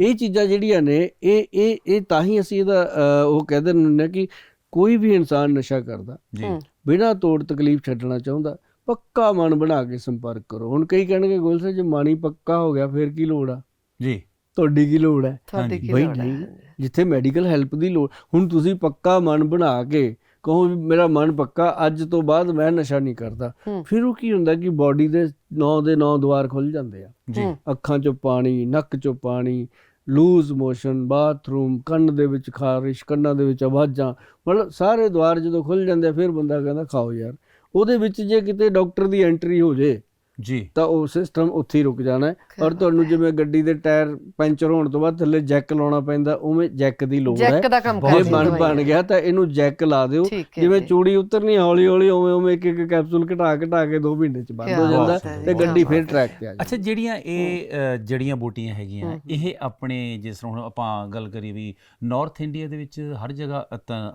ਇਹ ਚੀਜ਼ਾਂ ਜਿਹੜੀਆਂ ਨੇ ਇਹ ਇਹ ਇਹ ਤਾਂ ਹੀ ਅਸੀਂ ਇਹਦਾ ਉਹ ਕਹਿ ਦਿੰਦੇ ਹੁੰਦੇ ਹਾਂ ਕਿ ਕੋਈ ਵੀ ਇਨਸਾਨ ਨਸ਼ਾ ਕਰਦਾ ਜੀ। ਬਿਨਾਂ ਤੋੜ ਤਕਲੀਫ ਛੱਡਣਾ ਚਾਹੁੰਦਾ ਪੱਕਾ ਮਨ ਬਣਾ ਕੇ ਸੰਪਰਕ ਕਰੋ। ਹੁਣ ਕਈ ਕਹਿਣਗੇ ਗੋਲ ਸਾਹਿਬ ਜੇ ਮਨ ਪੱਕਾ ਹੋ ਗਿਆ ਫਿਰ ਕੀ ਲੋੜ ਆ? ਜੀ। ਤੁਹਾਡੀ ਕੀ ਲੋੜ ਹੈ? ਤੁਹਾਡੀ। ਕੀ ਲੋੜ ਹੈ? ਜਿੱਥੇ ਮੈਡੀਕਲ ਹੈਲਪ ਦੀ ਲੋੜ ਹੁਣ ਤੁਸੀਂ ਪੱਕਾ ਮਨ ਬਣਾ ਕੇ ਕਹੋ ਵੀ ਮੇਰਾ ਮਨ ਪੱਕਾ ਅੱਜ ਤੋਂ ਬਾਅਦ ਮੈਂ ਨਸ਼ਾ ਨਹੀਂ ਕਰਦਾ। ਫਿਰ ਉਹ ਕੀ ਹੁੰਦਾ ਕਿ ਬਾਡੀ ਦੇ ਨੌ ਦੇ ਨੌ ਦੁਆਰ ਖੁੱਲ ਜਾਂਦੇ ਆ। ਜੀ। ਅੱਖਾਂ 'ਚੋਂ ਪਾਣੀ ਨੱਕ 'ਚੋਂ ਪਾਣੀ ਲੂਜ਼ ਮੋਸ਼ਨ ਬਾਥਰੂਮ ਕੰਨ ਦੇ ਵਿੱਚ ਖਾਰਿਸ਼ ਕੰਨਾਂ ਦੇ ਵਿੱਚ ਆਵਾਜ਼ਾਂ ਮਤਲਬ ਸਾਰੇ ਦੁਆਰ ਜਦੋਂ ਖੁੱਲ ਜਾਂਦੇ ਆ, ਫਿਰ ਬੰਦਾ ਕਹਿੰਦਾ ਖਾਓ ਯਾਰ। ਉਹਦੇ ਵਿੱਚ ਜੇ ਕਿਤੇ ਡਾਕਟਰ ਦੀ ਐਂਟਰੀ ਹੋ ਜੇ ਜੀ। ਤਾਂ ਉਹ ਸਿਸਟਮ ਉੱਥੇ ਹੀ ਰੁਕ ਜਾਣਾ ਹੈ। ਔਰ ਤੁਹਾਨੂੰ ਜਿਵੇਂ ਗੱਡੀ ਦੇ ਟਾਇਰ ਪੈਂਚਰ ਹੋਣ ਤੋਂ ਬਾਅਦ ਥੱਲੇ ਜੈਕ ਲਾਉਣਾ ਪੈਂਦਾ ਉਵੇਂ ਜੈਕ ਦੀ ਲੋੜ ਹੈ। ਜੈਕ ਦਾ ਕੰਮ ਬਹੁਤ ਜੇ ਦਵਾਈ ਬਣ ਗਿਆ ਤਾਂ ਇਹਨੂੰ ਜੈਕ ਲਾ ਦਿਓ। ਜਿਵੇਂ। ਚੂੜੀ ਉਤਰਨੀ ਹੌਲੀ ਹੌਲੀ ਉਵੇਂ ਉਵੇਂ ਇੱਕ ਇੱਕ ਕੈਪਸੂਲ ਘਟਾ ਘਟਾ ਕੇ 2 ਮਹੀਨੇ ਚ ਬੰਦ ਹੋ ਜਾਂਦਾ ਤੇ ਗੱਡੀ ਫਿਰ। ਟਰੈਕ ਤੇ ਆ ਅੱਛਾ ਜਾਂਦੀ। ਜਿਹੜੀਆਂ ਇਹ ਜੜੀਆਂ ਬੂਟੀਆਂ ਹੈਗੀਆਂ। ਇਹ ਆਪਣੇ ਜਿਸ ਤਰ੍ਹਾਂ ਹੁਣ ਆਪਾਂ ਗੱਲ ਕਰੀਏ ਵੀ ਨਾਰਥ ਇੰਡੀਆ ਦੇ ਵਿੱਚ ਹਰ ਜਗ੍ਹਾ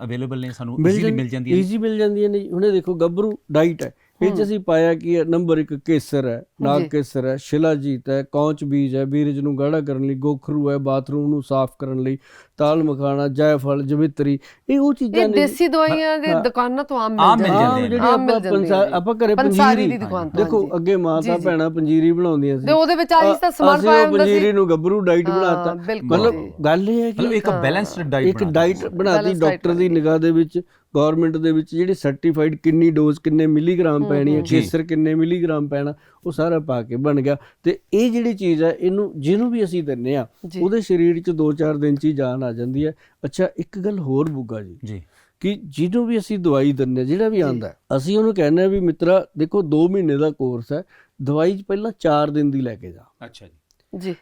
ਅਵੇਲੇਬਲ ਨੇ ਸਾਨੂੰ ਈਜ਼ੀਲੀ ਮਿਲ ਜਾਂਦੀਆਂ ਨੇ। ਈਜ਼ੀ ਮਿਲ ਜਾਂਦੀਆਂ ਨੇ। ਹੁਣੇ ਦੇਖੋ ਗੱਭਰੂ ਡਾਈਟ ਹੈ। ਇਹ ਚ। ਅਸੀਂ ਪਾਇਆ ਕਿ ਨੰਬਰ 1 ਕੇਸਰ ਹੈ ਨਾਗ। ਕੇਸਰ ਹੈ ਸ਼ਿਲਾਜੀਤ ਹੈ ਕੌਂਚ ਬੀਜ ਹੈ ਬੀਰਜ ਨੂੰ ਗਾੜਾ ਕਰਨ ਲਈ ਗੋਖਰੂ ਹੈ ਬਾਥਰੂਮ ਨੂੰ ਸਾਫ਼ ਕਰਨ ਲਈ ਤਾਲ ਮਖਾਣਾ ਜਾਇਫਲ ਜਵਿਤਰੀ ਇਹ ਉਹ ਚੀਜ਼ਾਂ ਇਹ ਨੇ ਦੇਸੀ ਦਵਾਈਆਂ ਦੀ। ਦੁਕਾਨਾਂ ਤੋਂ ਆਮ ਮਿਲ ਜਾਂਦੀਆਂ ਨੇ। ਜਿਹੜੀ ਆਮ ਮਿਲ ਆਪਾਂ ਜਾਂਦੀਆਂ ਨੇ। ਆਪਾਂ ਘਰੇ ਪੰਜੀਰੀ ਦੀ ਦੁਕਾਨ ਤੋਂ ਦੇਖੋ। ਅੱਗੇ ਮਾਤਾ। ਭੈਣਾਂ ਪੰਜੀਰੀ ਬਣਾਉਂਦੀਆਂ ਸੀ ਤੇ ਉਹਦੇ ਵਿੱਚ ਆਹੀ ਤਾਂ ਸਮਾਨ ਪਾਇਆ ਹੁੰਦਾ ਸੀ ਪੰਜੀਰੀ ਨੂੰ ਗੱਭਰੂ ਡਾਈਟ ਬਣਾਤਾ ਮਤਲਬ। ਗੱਲ ਇਹ ਹੈ ਕਿ ਇੱਕ। ਬੈਲੈਂਸਡ ਡਾਈਟ ਇੱਕ ਡਾਈਟ ਬਣਾਤੀ ਡਾਕਟਰ ਦੀ। ਨਿਗਾਹ ਦੇ ਵਿੱਚ ਗਵਰਨਮੈਂਟ ਦੇ ਵਿੱਚ ਜਿਹੜੀ ਸਰਟੀਫਾਈਡ ਕਿੰਨੀ ਡੋਜ਼ ਕਿੰਨੇ ਮਿਲੀਗ੍ਰਾਮ ਪੈਣੀ ਹੈ। ਕੇਸਰ ਕਿੰਨੇ ਮਿਲੀਗ੍ਰਾਮ ਪੈਣਾ ਉਹ ਸਾਰਾ ਪਾ ਕੇ ਬਣ ਗਿਆ। ਤੇ ਇਹ ਜਿਹੜੀ ਚੀਜ਼ ਹੈ ਇਹਨੂੰ ਜਿਹਨੂੰ ਵੀ ਅਸੀਂ ਦਿੰਨੇ ਆ ਉਹਦੇ ਸਰੀਰ 'ਚ 2-4 ਦਿਨ 'ਚ ਹੀ ਜਾਨ ਆ ਜਾਂਦੀ ਹੈ। ਅੱਛਾ ਇੱਕ ਗੱਲ ਹੋਰ ਬੁੱਗਾ ਜੀ। ਜੀ। ਕਿ ਜਿਹਨੂੰ ਵੀ ਅਸੀਂ ਦਵਾਈ ਦਿੰਨੇ ਹਾਂ, ਜਿਹੜਾ ਵੀ ਆਂਦਾ ਅਸੀਂ ਉਹਨੂੰ ਕਹਿੰਦੇ ਆ ਵੀ ਮਿੱਤਰਾ ਦੇਖੋ 2 ਮਹੀਨੇ ਦਾ ਕੋਰਸ ਹੈ ਦਵਾਈ 'ਚ ਪਹਿਲਾਂ 4 ਦਿਨ ਦੀ ਲੈ ਕੇ ਜਾ। ਅੱਛਾ ਜੀ। ਜੀ।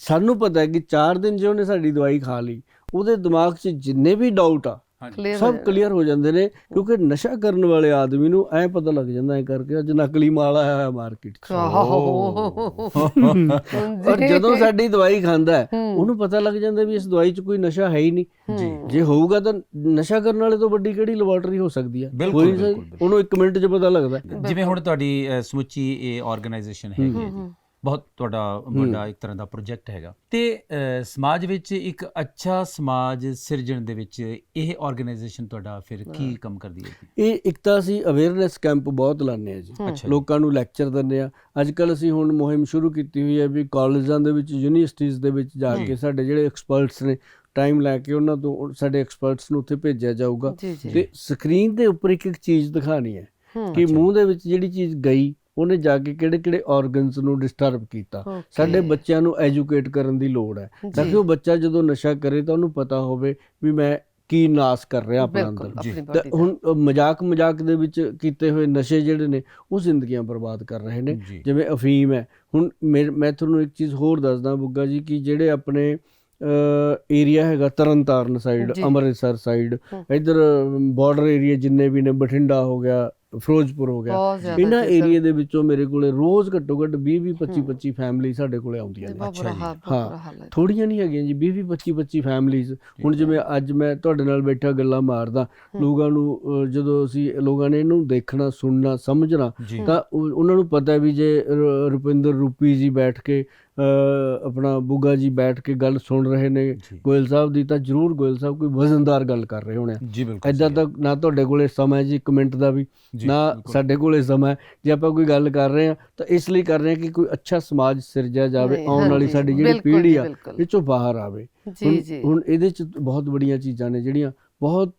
ਸਾਨੂੰ ਪਤਾ ਹੈ ਕਿ 4 ਦਿਨ ਜੇ ਉਹਨੇ ਸਾਡੀ ਦਵਾਈ ਖਾ ਲਈ ਉਹਦੇ ਦਿਮਾਗ 'ਚ ਜਿੰਨੇ ਵੀ ਡਾਊਟ ਆ ਸਭ ਕਲੀਅਰ ਹੋ ਜਾਂਦੇ ਨੇ ਕਿਉਂਕਿ ਨਸ਼ਾ ਕਰਨ ਵਾਲੇ ਆਦਮੀ ਨੂੰ ਐ ਪਤਾ ਲੱਗ ਜਾਂਦਾ ਐ ਕਰਕੇ ਅੱਜ ਨਕਲੀ ਮਾਲ ਆਇਆ ਹੋਇਆ ਮਾਰਕੀਟ 'ਚ। ਔਰ ਜਦੋਂ ਸਾਡੀ ਦਵਾਈ ਖਾਂਦਾ ਹੈ ਉਹਨੂੰ ਪਤਾ ਲੱਗ ਜਾਂਦਾ ਵੀ ਇਸ ਦਵਾਈ 'ਚ ਕੋਈ ਨਸ਼ਾ ਹੈ ਹੀ ਨਹੀਂ। ਜੀ। ਜੇ ਹੋਊਗਾ ਤਾਂ ਨਸ਼ਾ ਕਰਨ ਵਾਲੇ ਤੋਂ ਵੱਡੀ ਕਿਹੜੀ ਲੈਬੋਰੇਟਰੀ ਹੋ ਸਕਦੀ ਹੈ ਬਿਲਕੁਲ, ਕੋਈ। ਉਹਨੂੰ 1 ਮਿੰਟ 'ਚ ਪਤਾ ਲੱਗਦਾ। ਜਿਵੇਂ ਹੁਣ ਤੁਹਾਡੀ ਸਮੁੱਚੀ ਇਹ ਆਰਗੇਨਾਈਜੇਸ਼ਨ ਹੈਗੀ ਹੈ ਜੀ। ਬਹੁਤ ਤੁਹਾਡਾ ਵੱਡਾ ਇੱਕ ਤਰ੍ਹਾਂ ਦਾ ਪ੍ਰੋਜੈਕਟ ਹੈਗਾ। ਤੇ ਸਮਾਜ ਵਿੱਚ ਇੱਕ ਅੱਛਾ ਸਮਾਜ ਸਿਰਜਣ ਦੇ ਵਿੱਚ ਇਹ ਆਰਗੇਨਾਈਜੇਸ਼ਨ ਤੁਹਾਡਾ ਫਿਰ ਕੀ ਕੰਮ ਕਰਦੀ ਹੈ? ਇਹ ਇੱਕ ਤਾਂ ਅਸੀਂ ਅਵੇਅਰਨੈਸ ਕੈਂਪ ਬਹੁਤ ਲਾਉਂਦੇ ਆ ਜੀ। ਲੋਕਾਂ ਨੂੰ ਲੈਕਚਰ ਦਿੰਦੇ ਆ ਅੱਜ ਕੱਲ ਅਸੀਂ ਹੁਣ ਮੁਹਿੰਮ ਸ਼ੁਰੂ ਕੀਤੀ ਹੋਈ ਹੈ ਵੀ ਕਾਲਜਾਂ ਦੇ ਵਿੱਚ ਯੂਨੀਵਰਸਿਟੀਜ਼ ਦੇ ਵਿੱਚ ਜਾ। ਕੇ ਸਾਡੇ ਜਿਹੜੇ ਐਕਸਪਰਟਸ ਨੇ ਟਾਈਮ ਲੈ ਕੇ ਉਹਨਾਂ ਤੋਂ ਸਾਡੇ ਐਕਸਪਰਟਸ ਨੂੰ ਉੱਥੇ ਭੇਜਿਆ ਜਾਊਗਾ। ਤੇ ਸਕਰੀਨ ਦੇ ਉੱਪਰ ਇੱਕ ਇੱਕ ਚੀਜ਼ ਦਿਖਾਣੀ ਹੈ ਕਿ। ਮੂੰਹ ਦੇ ਵਿੱਚ ਜਿਹੜੀ ਚੀਜ਼ ਗਈ ਉਹਨੇ ਜਾ ਕੇ ਕਿਹੜੇ ਕਿਹੜੇ ਆਰਗਨਸ ਨੂੰ ਡਿਸਟਰਬ ਕੀਤਾ. ਸਾਡੇ ਬੱਚਿਆਂ ਨੂੰ ਐਜੂਕੇਟ ਕਰਨ ਦੀ ਲੋੜ ਹੈ ਤਾਂ ਕਿ ਉਹ ਬੱਚਾ ਜਦੋਂ ਨਸ਼ਾ ਕਰੇ ਤਾਂ ਉਹਨੂੰ ਪਤਾ ਹੋਵੇ ਵੀ ਮੈਂ ਕੀ ਨਾਸ ਕਰ ਰਿਹਾ ਆਪਣਾ ਅੰਦਰ। ਹੁਣ ਮਜ਼ਾਕ ਮਜ਼ਾਕ ਦੇ ਵਿੱਚ ਕੀਤੇ ਹੋਏ ਨਸ਼ੇ ਜਿਹੜੇ ਨੇ ਉਹ ਜ਼ਿੰਦਗੀਆਂ ਬਰਬਾਦ ਕਰ ਰਹੇ ਨੇ ਜਿਵੇਂ ਅਫੀਮ ਹੈ ਹੁਣ ਮੈਂ ਤੁਹਾਨੂੰ ਇੱਕ ਚੀਜ਼ ਹੋਰ ਦੱਸਦਾ ਬੁੱਗਾ ਜੀ ਕਿ ਜਿਹੜੇ ਆਪਣੇ ਏਰੀਆ ਹੈਗਾ ਤਰਨਤਾਰਨ ਸਾਈਡ। ਅੰਮ੍ਰਿਤਸਰ ਸਾਈਡ। ਇਧਰ ਬਾਰਡਰ ਏਰੀਆ ਜਿੰਨੇ ਵੀ ਨੇ ਬਠਿੰਡਾ ਹੋ ਗਿਆ ਫਿਰੋਜ਼ਪੁਰ ਹੋ ਗਿਆ ਇਹਨਾਂ। ਏਰੀਆ ਦੇ ਵਿੱਚੋਂ ਮੇਰੇ ਕੋਲੇ ਰੋਜ਼ ਘੱਟੋ ਘੱਟ 20 20 25 ਹਮ। 25 ਫੈਮਿਲੀ ਸਾਡੇ ਕੋਲੇ ਆਉਂਦੀਆਂ ਨੇ ਬਹੁਤ ਅੱਛਾ ਜੀ। ਹਾਂ। ਥੋੜੀਆਂ ਨਹੀਂ ਹੈਗੀਆਂ ਜੀ 20 20 25 25 ਫੈਮਲੀਜ਼ ਹੁਣ ਜਿਵੇਂ ਅੱਜ ਮੈਂ ਤੁਹਾਡੇ ਨਾਲ ਬੈਠਾ ਗੱਲਾਂ ਮਾਰਦਾ। ਲੋਕਾਂ ਨੂੰ ਜਦੋਂ ਅਸੀਂ ਲੋਕਾਂ ਨੇ ਇਹਨੂੰ ਦੇਖਣਾ ਸੁਣਨਾ ਸਮਝਣਾ ਤਾਂ ਉਹ- ਉਹਨਾਂ ਨੂੰ ਪਤਾ ਵੀ ਜੇ ਰੁਪਿੰਦਰ ਰੂਪੀ ਜੀ ਬੈਠ ਕੇ ਆਪਣਾ ਬੁੱਗਾ ਜੀ ਬੈਠ ਕੇ ਗੱਲ ਸੁਣ ਰਹੇ ਨੇ। ਗੋਇਲ ਸਾਹਿਬ ਦੀ ਤਾਂ ਜ਼ਰੂਰ ਗੋਇਲ ਸਾਹਿਬ ਕੋਈ ਵਜ਼ਨਦਾਰ ਗੱਲ ਕਰ ਰਹੇ ਹੋਣੇ ਆ। ਜੀ ਬਿਲਕੁਲ ਏਦਾਂ ਸਹੀ ਤਾਂ ਨਾ ਤੁਹਾਡੇ ਕੋਲੇ ਸਮਾਂ ਜੀ ਇੱਕ ਮਿੰਟ ਦਾ ਵੀ। ਨਾ। ਸਾਡੇ ਕੋਲੇ ਸਮਾਂ ਜੇ ਆਪਾਂ ਕੋਈ ਗੱਲ ਕਰ ਰਹੇ ਹਾਂ ਤਾਂ ਇਸ ਲਈ ਕਰ ਰਹੇ ਹਾਂ ਕਿ ਕੋਈ ਅੱਛਾ ਸਮਾਜ ਸਿਰਜਿਆ ਜਾਵੇ ਆਉਣ ਵਾਲੀ ਸਾਡੀ ਜਿਹੜੀ ਪੀੜ੍ਹੀ ਆ। ਇਹ ਚੋਂ ਬਾਹਰ ਆਵੇ। ਜੀ ਹੁਣ ਜੀ। ਹੁਣ ਇਹਦੇ ਚ ਬਹੁਤ ਬੜੀਆਂ ਚੀਜ਼ਾਂ ਨੇ ਜਿਹੜੀਆਂ ਬਹੁਤ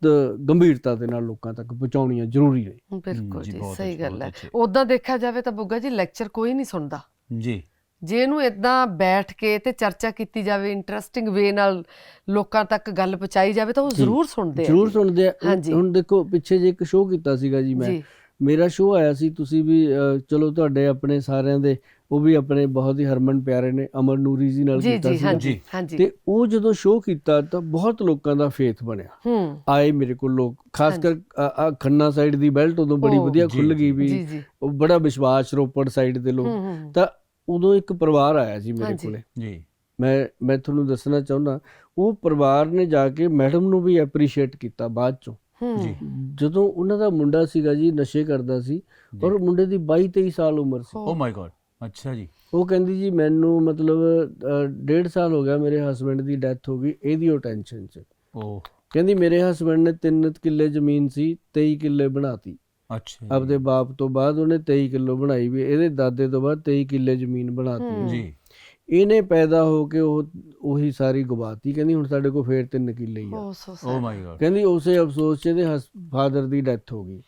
ਗੰਭੀਰਤਾ ਦੇ ਨਾਲ ਲੋਕਾਂ ਤੱਕ ਪਹੁੰਚਾਉਣੀਆਂ ਜ਼ਰੂਰੀ ਨੇ। ਬਿਲਕੁਲ ਜੀ, ਸਹੀ ਗੱਲ ਹੈ। ਉਦਾਂ ਦੇਖਿਆ ਜਾਵੇ ਤਾਂ ਬੁੱਗਾ ਜੀ ਲੈਕਚਰ ਕੋਈ ਨਹੀਂ ਸੁਣਦਾ। ਜੀ। ਜੇ ਇਹਨੂੰ ਇਦਾਂ ਬੈਠ ਕੇ ਤੇ ਚਰਚਾ ਕੀਤੀ ਜਾਵੇ ਇੰਟਰਸਟਿੰਗ ਵੇ ਨਾਲ ਲੋਕਾਂ ਤੱਕ ਗੱਲ ਪਹੁੰਚਾਈ ਜਾਵੇ ਤਾਂ ਉਹ ਜੀ, ਜ਼ਰੂਰ ਸੁਣਦੇ ਆ ਜ਼ਰੂਰ। ਸੁਣਦੇ ਆ। ਹੁਣ- ਦੇਖੋ ਪਿੱਛੇ ਜੇ ਇੱਕ ਸ਼ੋਅ ਕੀਤਾ ਸੀਗਾ ਜੀ ਮੈਂ। ਮੇਰਾ ਸ਼ੋਅ ਆਇਆ ਸੀ ਤੁਸੀਂ ਵੀ ਚਲੋ ਤੁਹਾਡੇ ਆਪਣੇ ਸਾਰਿਆਂ ਦੇ ਉਹ ਵੀ ਆਪਣੇ ਬਹੁਤ ਹੀ ਹਰਮਨ ਪਿਆਰੇ ਨੇ ਅਮਰ ਨੂਰੀ ਜੀ ਨਾਲ ਕੀਤਾ ਸੀ ਹਾਂਜੀ ਜੀ। ਹਾਂਜੀ। ਤੇ ਉਹ ਜਦੋਂ ਸ਼ੋਅ ਕੀਤਾ ਤਾਂ ਬਹੁਤ ਲੋਕਾਂ ਦਾ ਫੇਥ ਬਣਿਆ। ਹੂੰ। ਆਏ ਮੇਰੇ ਕੋਲ ਲੋਕ ਖਾਸ ਕਰ ਖੰਨਾ ਸਾਈਡ ਦੀ ਬੈਲਟ ਉਦੋਂ ਬੜੀ ਵਧੀਆ ਖੁੱਲ ਗਈ ਵੀ ਉਹ ਬੜਾ ਵਿਸ਼ਵਾਸ ਰੋਪੜ ਸਾਈਡ ਦੇ ਲੋਕ। ਤਾਂ ਉਦੋਂ ਇੱਕ ਪਰਿਵਾਰ ਆਇਆ ਸੀ ਮੇਰੇ ਹਾਂਜੀ। ਕੋਲੇ। ਜੀ। ਮੈਂ ਮੈਂ ਤੁਹਾਨੂੰ ਦੱਸਣਾ ਚਾਹੁੰਦਾ ਉਹ ਪਰਿਵਾਰ ਨੇ ਜਾ ਕੇ ਮੈਡਮ ਨੂੰ ਵੀ ਐਪਰੀਸ਼ੀਏਟ ਕੀਤਾ ਬਾਅਦ ਚੋਂ। ਜੀ। ਜਦੋਂ ਉਹਨਾਂ ਦਾ ਮੁੰਡਾ ਸੀਗਾ ਜੀ ਨਸ਼ੇ ਕਰਦਾ ਸੀ। ਔਰ ਮੁੰਡੇ ਦੀ 22 23 ਸਾਲ ਉਮਰ ਸੀ। ਓ ਮਾਈ ਗॉड ਅੱਛਾ ਜੀ। ਉਹ ਕਹਿੰਦੀ ਜੀ ਮੈਨੂੰ ਮਤਲਬ ਅ, ਡੇਢ ਸਾਲ ਹੋ ਗਿਆ ਮੇਰੇ ਹਸਬੰਡ ਦੀ ਡੈਥ ਹੋ ਗਈ ਇਹਦੀ ਉਹ ਟੈਨਸ਼ਨ 'ਚ। ਓ ਕਹਿੰਦੀ ਮੇਰੇ ਹਸਬੰਡ ਨੇ 3 ਕਿੱਲੇ ਜ਼ਮੀਨ ਸੀ 23 ਕਿੱਲੇ ਬਣਾਤੀ। ਅੱਛਾ। ਆਪਦੇ ਬਾਪ ਤੋਂ ਬਾਅਦ ਉਹਨੇ 23 ਕਿਲੋ ਬਣਾਈ ਵੀ ਇਹਦੇ ਦਾਦੇ ਤੋਂ ਬਾਅਦ 23 ਕਿੱਲੇ ਜ਼ਮੀਨ ਬਣਾਤੀ। ਜੀ। ਇਹਨੇ ਪੈਦਾ ਹੋ ਕੇ ਉਹ ਉਹੀ ਸਾਰੀ ਗਵਾਤੀ ਕਹਿੰਦੀ ਹੁਣ ਸਾਡੇ ਕੋਲ ਫੇਰ 3 ਕਿੱਲੇ ਹੀ ਆ। ਓ ਮਾਈ ਗॉड ਕਹਿੰਦੀ ਉਸੇ ਅਫਸੋਸ 'ਚ ਇਹਦੇ ਫਾਦਰ ਦੀ ਡੈਥ ਹੋ ਗਈ।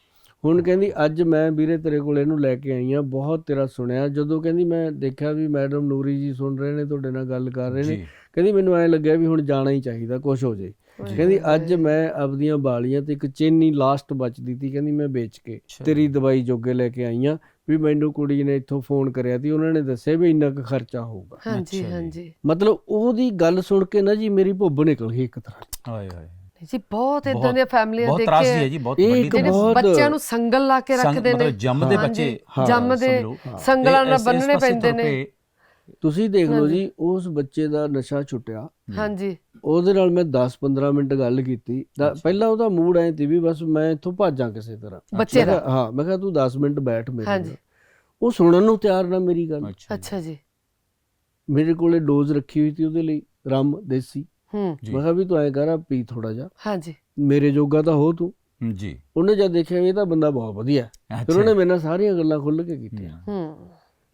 ਹੁਣ ਕਹਿੰਦੀ ਅੱਜ ਮੈਂ ਵੀਰੇ ਤੇਰੇ ਕੋਲ ਇਹਨੂੰ ਲੈ ਕੇ ਆਈ ਆ ਬਹੁਤ ਤੇਰਾ ਸੁਣਿਆ। ਜਦੋਂ ਕਹਿੰਦੀ ਮੈਂ ਦੇਖਿਆ ਵੀ ਮੈਡਮ ਨੂਰੀ ਜੀ ਸੁਣ ਰਹੇ ਨੇ ਤੁਹਾਡੇ ਨਾਲ ਗੱਲ ਕਰ ਰਹੇ ਨੇ ਕਹਿੰਦੀ ਮੈਨੂੰ ਐ ਲੱਗਿਆ ਵੀ ਹੁਣ ਜਾਣਾ ਹੀ ਚਾਹੀਦਾ ਕੁਝ ਹੋ ਜੇ। ਕਹਿੰਦੀ ਅੱਜ ਮੈਂ ਆਪਦੀਆਂ ਬਾਲੀਆਂ ਤੇ ਇੱਕ ਚੇਨੀ ਲਾਸਟ ਬਚਦੀ ਤੀ ਕਹਿੰਦੀ ਮੈਂ ਵੇਚ ਕੇ। ਤੇਰੀ ਦਵਾਈ ਜੋਗੇ ਲੈ ਕੇ ਆਈ ਆ ਵੀ ਮੈਨੂੰ ਕੁੜੀ ਨੇ ਇੱਥੋਂ ਫੋਨ ਕਰਿਆ ਤੀ ਉਹਨਾਂ ਨੇ ਦੱਸਿਆ ਵੀ ਇੰਨਾ ਕੁ ਖਰਚਾ ਹੋਊਗਾ ਹਾਂਜੀ। ਹਾਂਜੀ ਮਤਲਬ ਉਹਦੀ ਗੱਲ ਸੁਣ ਕੇ ਨਾ ਜੀ ਮੇਰੀ ਭੁੱਬ ਨਿਕਲ ਗਈ ਇੱਕ ਤਰ੍ਹਾਂ। ਹਾਏ ਹਾਏ ਜੀ ਬਹੁਤ ਇਦਾਂ ਦੀਆਂ ਫੈਮਲੀਆਂ ਬਹੁਤ ਤਰਾਸਦੀ ਹੈ ਦੇਖੇ ਜੀ ਬਹੁਤ ਵੱਡੀ ਇੱਕ ਜਿਹੜੇ ਬੱਚਿਆਂ ਨੂੰ ਸੰਗਲ ਲਾ ਕੇ ਰੱਖਦੇ ਨੇ ਮਤਲਬ ਜੰਮਦੇ ਬੱਚੇ ਜੰਮਦੇ। ਸੰਗਲਾਂ ਨਾਲ ਬੰਨਣੇ ਪੈਂਦੇ ਨੇ। ਤੁਸੀਂ ਦੇਖ ਲਓ। ਜੀ ਉਸ ਬੱਚੇ ਦਾ ਨਸ਼ਾ ਛੁੱਟਿਆ। ਹਾਂਜੀ। ਉਹਦੇ ਨਾਲ ਮੈਂ 10-15 ਮਿੰਟ ਗੱਲ ਕੀਤੀ। ਪਹਿਲਾਂ ਉਹਦਾ ਮੂਡ ਐ ਸੀ ਵੀ ਬਸ ਮੈਂ ਇੱਥੋਂ ਭਾਜਾਂ ਕਿਸੇ ਤਰ੍ਹਾਂ। ਬੱਚੇ ਦਾ? ਹਾਂ ਮੈਂ ਕਿਹਾ ਤੂੰ 10 ਮਿੰਟ ਬੈਠ ਮੇਰੇ ਹਾਂਜੀ। ਉਹ ਸੁਣਨ ਨੂੰ ਤਿਆਰ ਨਾ ਮੇਰੀ ਗੱਲ। ਅੱਛਾ ਜੀ। ਮੇਰੇ ਕੋਲੇ ਡੋਜ਼ ਰੱਖੀ ਹੋਈ ਸੀ ਉਹਦੇ ਲਈ ਰਮ ਦੇਸੀ। ਹੂੰ। ਮੈਂ ਕਿਹਾ ਵੀ ਤੂੰ ਐ ਕਰ ਪੀ ਥੋੜਾ ਜਿਹਾ। ਹਾਂਜੀ। ਮੇਰੇ ਜੋਗਾ ਤਾਂ ਹੋ ਤੂੰ। ਜੀ। ਉਹਨੇ ਜਦ ਦੇਖਿਆ ਵੀ ਇਹ ਤਾਂ ਬੰਦਾ ਬਹੁਤ ਵਧੀਆ। ਫਿਰ ਉਹਨੇ ਮੇਰੇ ਨਾਲ ਸਾਰੀਆਂ ਗੱਲਾਂ ਖੁੱਲ੍ਹ ਕੇ ਕੀਤੀਆਂ। ਹੂੰ।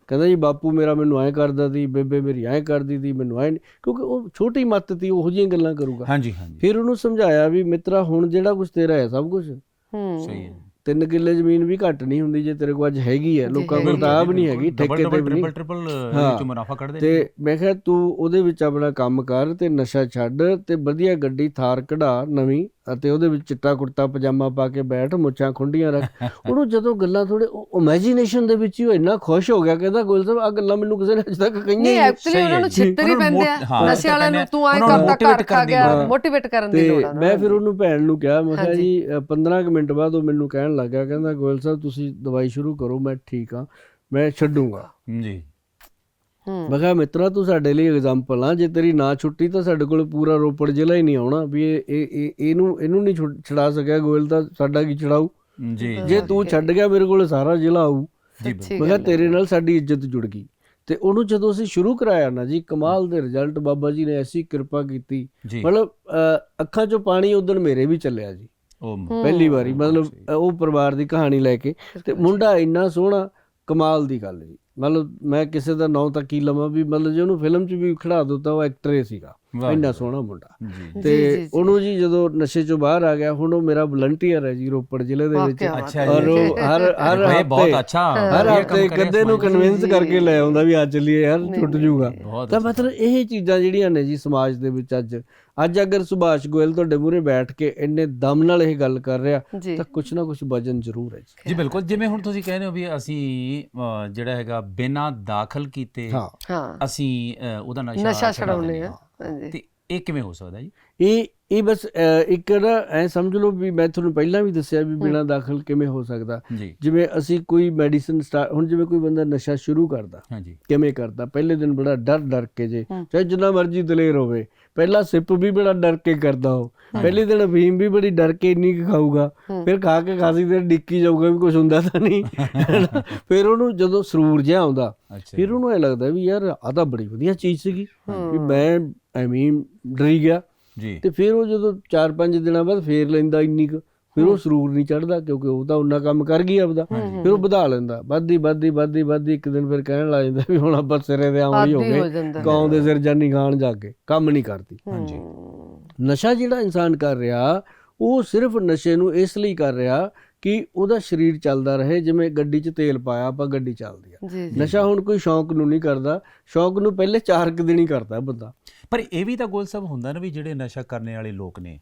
ਕਹਿੰਦਾ ਜੀ ਬਾਪੂ ਮੇਰਾ ਮੈਨੂੰ ਐਂ ਕਰਦਾ ਸੀ ਬੇਬੇ ਮੇਰੀ ਐਂ ਕਰਦੀ ਸੀ ਮੈਨੂੰ ਐਂ ਕਿਉਂਕਿ ਉਹ ਛੋਟੀ ਮੱਤ ਤੀ ਉਹੋ ਜਿਹੀਆਂ ਗੱਲਾਂ ਕਰੂਗਾ। ਹਾਂਜੀ ਹਾਂਜੀ। ਫਿਰ ਉਹਨੂੰ ਸਮਝਾਇਆ ਵੀ ਮਿੱਤਰਾ ਹੁਣ ਜਿਹੜਾ ਕੁਝ ਤੇਰਾ ਹੈ ਸਭ ਕੁਝ ਹੂੰ। ਸਹੀ ਹੈ। ਤਿੰਨ ਕਿੱਲੇ ਜ਼ਮੀਨ ਵੀ ਘੱਟ ਨਹੀਂ ਹੁੰਦੀ ਜੇ ਤੇਰੇ ਕੋਲ ਅੱਜ ਹੈਗੀ ਹੈ। ਲੋਕਾਂ ਕੋਲ ਤਾਂ ਆਪ ਨਹੀਂ ਹੈਗੀ ਠੇਕੇ ਤੇ ਵੀ ਟ੍ਰਿਪਲ ਟ੍ਰਿਪਲ। ਵਿੱਚ ਮੁਨਾਫਾ ਕੱਢਦੇ ਨੇ ਤੇ ਮੈਂ ਕਿਹਾ ਤੂੰ ਉਹਦੇ ਵਿੱਚ ਆਪਣਾ ਕੰਮ ਕਰ ਤੇ ਨਸ਼ਾ ਛੱਡ ਤੇ ਵਧੀਆ ਗੱਡੀ ਥਾਰ ਕਢਾ ਨਵੀਂ। ਅਤੇ ਉਹਦੇ ਵਿੱਚ ਚਿੱਟਾ ਕੁੜਤਾ ਪਜਾਮਾ ਪਾ ਕੇ ਬੈਠ ਮੁੱਛਾਂ ਖੁੰਡੀਆਂ ਰੱਖ। ਉਹਨੂੰ ਜਦੋਂ ਗੱਲਾਂ ਥੋੜੇ ਇਮੇਜਿਨੇਸ਼ਨ ਦੇ ਵਿੱਚ ਹੀ ਉਹ ਇੰਨਾ ਖੁਸ਼ ਹੋ ਗਿਆ ਕਹਿੰਦਾ ਗੋਇਲ ਸਾਹਿਬ ਆ ਗੱਲਾਂ ਮੈਨੂੰ ਕਿਸੇ ਨੇ ਅਜੇ ਤੱਕ ਕਹੀਆਂ ਹੀ ਨਹੀਂ ਨਹੀਂ। ਐਕਚੁਅਲੀ ਉਹਨਾਂ ਨੂੰ। ਛਿੱਤਰ ਹੀ ਪੈਂਦੇ ਆ। ਨਸ਼ੇ ਵਾਲਿਆਂ ਨੂੰ ਤੂੰ ਐਂ ਕਰਦਾ ਘਰ ਖਾ ਗਿਆ ਆ। ਮੋਟੀਵੇਟ ਕਰਨ ਦੀ ਲੋੜ ਆ। ਮੈਂ ਫਿਰ ਉਹਨੂੰ ਭੈਣ ਨੂੰ ਕਿਹਾ ਮੈਂ ਕਿਹਾ। ਜੀ ਅ, 15 ਕੁ ਮਿੰਟ ਬਾਅਦ ਉਹ ਮੈਨੂੰ ਕਹਿਣ ਲੱਗਾ ਕਹਿੰਦਾ ਗੋਇਲ ਸਾਹਿਬ ਤੁਸੀਂ ਦਵਾਈ ਸ਼ੁਰੂ ਕਰੋ ਮੈਂ ਠੀਕ ਹਾਂ ਮੈਂ ਛੱਡੂੰਗਾ। ਜੀ। ਮੈਂ ਕਿਹਾ ਮਿੱਤਰਾ ਤੂੰ ਸਾਡੇ ਲਈ ਐਗਜ਼ਾਮਪਲ ਆ। ਜੇ ਤੇਰੀ ਨਾ ਛੁੱਟੀ ਤਾਂ ਸਾਡੇ ਕੋਲ ਪੂਰਾ ਰੋਪੜ ਜ਼ਿਲ੍ਹਾ ਹੀ ਨਹੀਂ ਆਉਣਾ। ਵੀ ਇਹ ਇਹ ਇਹ- ਇਹਨੂੰ ਇਹਨੂੰ ਨਹੀਂ ਛੁਡਾ ਸਕਿਆ ਗੋਇਲ ਤਾਂ ਸਾਡਾ ਕੀ ਛਡਾਊ? ਜੀ ਜੇ। ਤੂੰ ਛੱਡ ਗਿਆ ਮੇਰੇ ਕੋਲ ਸਾਰਾ ਜ਼ਿਲ੍ਹਾ ਆਊ। ਜੀ ਮੈਂ ਕਿਹਾ। ਤੇਰੇ ਨਾਲ ਸਾਡੀ ਇੱਜ਼ਤ ਜੁੜ ਗਈ। ਤੇ ਉਹਨੂੰ ਜਦੋਂ ਅਸੀਂ ਸ਼ੁਰੂ ਕਰਾਇਆ ਨਾ ਜੀ ਕਮਾਲ ਦੇ ਰਿਜ਼ਲਟ ਬਾਬਾ ਜੀ ਨੇ ਐਸੀ ਕਿਰਪਾ ਕੀਤੀ। ਮਤਲਬ ਅ, ਅੱਖਾਂ 'ਚੋਂ ਪਾਣੀ ਉਦੋਂ ਮੇਰੇ ਵੀ ਚੱਲਿਆ ਜੀ। ਉਹ ਪਹਿਲੀ ਵਾਰੀ। ਮਤਲਬ ਉਹ ਪਰਿਵਾਰ ਦੀ ਕਹਾਣੀ ਲੈ ਕੇ। ਤੇ ਮੁੰਡਾ ਇੰਨਾ ਸੋਹਣਾ ਕਮਾਲ ਦੀ ਗੱਲ ਜੀ। ਮਤਲਬ ਮੈਂ ਕਿਸੇ ਦਾ ਨਾਂ ਤਾਂ ਕੀ ਲਵਾਂ ਵੀ ਮਤਲਬ ਜੇ ਉਹਨੂੰ ਫਿਲਮ 'ਚ ਵੀ ਖੜਾ ਦੋ ਤਾਂ ਉਹ ਐਕਟਰ ਹੀ ਸੀਗਾ ਇੰਨਾ। ਸੋਹਣਾ ਮੁੰਡਾ ਤੇ। ਉਹਨੂੰ ਜੀ ਜਦੋਂ ਨਸ਼ੇ 'ਚੋਂ ਬਾਹਰ ਆ ਗਿਆ ਹੁਣ ਉਹ ਮੇਰਾ ਵਲੰਟੀਅਰ ਹੈ ਜੀ ਰੋਪੜ ਜ਼ਿਲ੍ਹੇ ਦੇ ਵਿੱਚ। ਔਰ ਉਹ ਹਰ ਹਰ ਇਹ ਬਹੁਤ ਅੱਛਾ ਹਰ ਹਫ਼ਤੇ ਕਦੇ ਨੂੰ ਕਨਵਿੰਸ ਕਰਕੇ ਲੈ ਆਉਂਦਾ ਵੀ ਅੱਜ ਚੱਲੀਏ ਯਾਰ ਛੁੱਟ। ਬਹੁਤ ਤਾਂ। ਮਤਲਬ ਇਹ ਚੀਜ਼ਾਂ ਜਿਹੜੀਆਂ ਨੇ ਜੀ ਸਮਾਜ ਦੇ ਵਿੱਚ ਅੱਜ ਅੱਜ ਅਗਰ ਸੁਭਾਸ਼ ਗੋਇਲ ਤੁਹਾਡੇ ਮੂਹਰੇ ਬੈਠ ਕੇ ਇੰਨੇ ਦਮ ਨਾਲ ਇਹ ਗੱਲ ਕਰ ਰਿਹਾ ਤਾਂ ਕੁਛ ਨਾ ਕੁਛ ਵਜਨ ਜ਼ਰੂਰ ਹੈ ਜੀ। ਜੀ ਬਿਲਕੁਲ। ਜਿਵੇਂ ਹੁਣ ਤੁਸੀਂ ਕਹਿ ਰਹੇ ਹੋ ਵੀ ਅਸੀਂ ਜਿਹੜਾ ਹੈਗਾ ਬਿਨਾਂ ਦਾਖਲ ਕੀਤੇ ਅਸੀਂ ਉਹਦਾ ਨਸ਼ਾ ਨਸ਼ਾ ਛੁਡਾ ਛਡਾਉਣੇ ਦਿੰਦੇ ਆ ਤੇ ਇਹ ਕਿਵੇਂ ਹੋ ਸਕਦਾ ਜੀ? ਇਹ ਇਹ ਬਸ ਇੱਕ ਨਾ ਐ ਸਮਝ ਲਓ ਵੀ ਮੈਂ ਤੁਹਾਨੂੰ ਪਹਿਲਾਂ ਵੀ ਦੱਸਿਆ ਵੀ ਬਿਨਾਂ ਦਾਖਲ ਕਿਵੇਂ ਹੋ ਸਕਦਾ। ਜਿਵੇਂ ਅਸੀਂ ਕੋਈ ਮੈਡੀਸਿਨ ਸਟਾਰਟ ਹੁਣ ਜਿਵੇਂ ਕੋਈ ਬੰਦਾ ਨਸ਼ਾ ਸ਼ੁਰੂ ਕਰਦਾ ਕਿਵੇਂ ਕਰਦਾ ਪਹਿਲੇ ਦਿਨ ਬੜਾ ਡਰ ਡਰ ਕੇ ਜੇ। ਚਾਹੇ ਜਿੰਨਾ ਮਰਜ਼ੀ ਦਲੇਰ ਹੋਵੇ ਪਹਿਲਾ ਸਿਪ ਵੀ ਬੜਾ ਡਰ ਕੇ ਕਰਦਾ ਉਹ। ਪਹਿਲੇ ਦਿਨ ਅਫੀਮ ਵੀ ਬੜੀ ਡਰ ਕੇ ਇੰਨੀ ਕੁ ਖਾਊਗਾ। ਫਿਰ ਖਾ ਕੇ ਖਾਸੀ ਦੇਰ ਡਿੱਕੀ ਜਾਊਗਾ ਵੀ ਕੁਝ ਹੁੰਦਾ ਤਾਂ ਨਹੀਂ? ਫਿਰ ਉਹਨੂੰ ਜਦੋਂ ਸਰੂਰ ਜਿਹਾ ਆਉਂਦਾ ਫਿਰ ਉਹਨੂੰ ਇਹ ਲੱਗਦਾ ਵੀ ਯਾਰ ਆ ਤਾਂ ਬੜੀ ਵਧੀਆ ਚੀਜ਼ ਸੀਗੀ ਵੀ ਮੈਂ ਐਵੇਂ ਡਰੀ ਗਿਆ। ਜੀ। ਤੇ ਫਿਰ ਉਹ ਜਦੋਂ 4-5 ਦਿਨਾਂ ਬਾਅਦ ਫੇਰ ਲੈਂਦਾ ਇੰਨੀ ਕੁ। ਫਿਰ ਉਹ ਸਰੂਰ ਨਹੀਂ ਚੜਦਾ ਕਿਉਂਕਿ ਉਹ ਤਾਂ ਉਹਨਾਂ ਕੰਮ ਕਰ ਗਈ ਆਪਦਾ। ਫਿਰ ਉਹ ਵਧਾ ਲੈਂਦਾ। ਵੱਧਦੀ ਵੱਧਦੀ ਵੱਧਦੀ ਵੱਧਦੀ ਇੱਕ ਦਿਨ ਫਿਰ ਕਹਿਣ ਲੱਗ ਜਾਂਦਾ ਵੀ ਹੁਣ ਆਪਾਂ ਸਿਰੇ ਦੇ ਆਉਣੀ ਹੋ ਗਏ। ਕੌਂ ਦੇ ਸਿਰ ਜਾਨੀ ਖਾਣ ਜਾ ਕੇ ਕੰਮ ਨਹੀਂ ਕਰਦੀ। ਹਾਂਜੀ। ਨਸ਼ਾ ਜਿਹੜਾ ਇਨਸਾਨ ਕਰ ਰਿਹਾ ਉਹ ਸਿਰਫ ਨਸ਼ੇ ਨੂੰ ਇਸ ਲਈ ਕਰ ਰਿਹਾ ਕਿ ਉਹਦਾ ਸਰੀਰ ਚੱਲਦਾ ਰਹੇ ਜਿਵੇਂ ਗੱਡੀ 'ਚ ਤੇਲ ਪਾਇਆ ਆਪਾਂ ਗੱਡੀ ਚੱਲਦੀ ਆ। ਨਸ਼ਾ ਹੁਣ ਕੋਈ ਸ਼ੌਂਕ ਨੂੰ ਨਹੀਂ ਕਰਦਾ। ਸ਼ੌਂਕ ਨੂੰ ਪਹਿਲੇ ਚਾਰ ਕੁ ਦਿਨ ਹੀ ਕਰਦਾ ਬੰਦਾ। ਪਰ ਇਹ ਵੀ ਤਾਂ ਗੋਲ ਸਾਹਿਬ ਹੁੰਦਾ ਨਾ ਵੀ ਜਿਹੜੇ ਨਸ਼ਾ ਕਰਨ ਵਾਲੇ ਲੋਕ ਨੇ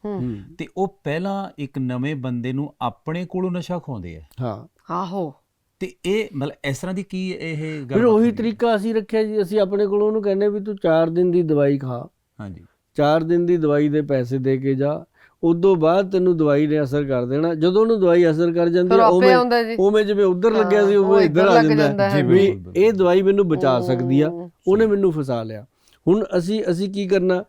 ਤੇ ਉਹ ਪਹਿਲਾਂ ਇੱਕ ਨਵੇਂ ਬੰਦੇ ਨੂੰ ਆਪਣੇ ਕੋਲੋਂ ਨਸ਼ਾ ਖਵਾਉਂਦੇ ਆ। ਹਾਂ। ਆਹੋ। ਤੇ ਇਹ ਮਤਲਬ ਇਸ ਤਰ੍ਹਾਂ ਦੀ ਕੀ ਇਹ ਗੱਲ ਫਿਰ ਉਹੀ? ਤਰੀਕਾ ਅਸੀਂ ਰੱਖਿਆ ਜੀ ਅਸੀਂ ਆਪਣੇ ਕੋਲੋਂ ਉਹਨੂੰ ਕਹਿੰਦੇ ਵੀ ਤੂੰ 4 ਦਿਨ ਦੀ ਦਵਾਈ ਖਾ। ਹਾਂਜੀ। 4 ਦਿਨ ਦੀ ਦਵਾਈ ਦੇ ਪੈਸੇ ਦੇ ਕੇ ਜਾ। ਉਦੋਂ ਬਾਅਦ ਤੈਨੂੰ ਦਵਾਈ ਨੇ ਅਸਰ ਕਰ ਦੇਣਾ। ਜਦੋਂ ਉਹਨੂੰ ਦਵਾਈ ਅਸਰ ਕਰ ਜਾਂਦੀ ਹੈ ਉਵੇਂ ਉਵੇਂ ਜਿਵੇਂ ਉਧਰ ਲੱਗਿਆ ਸੀ ਉਹ ਇੱਧਰ ਆ ਜਾਂਦਾ। ਵੀ। ਇਹ ਦਵਾਈ ਮੈਨੂੰ ਬਚਾ ਸਕਦੀ ਆ। ਉਹਨੇ ਮੈਨੂੰ ਫਸਾ ਲਿਆ। ਹੁਣ ਅਸੀਂ ਅਸੀਂ ਕੀ ਕਰਨਾ?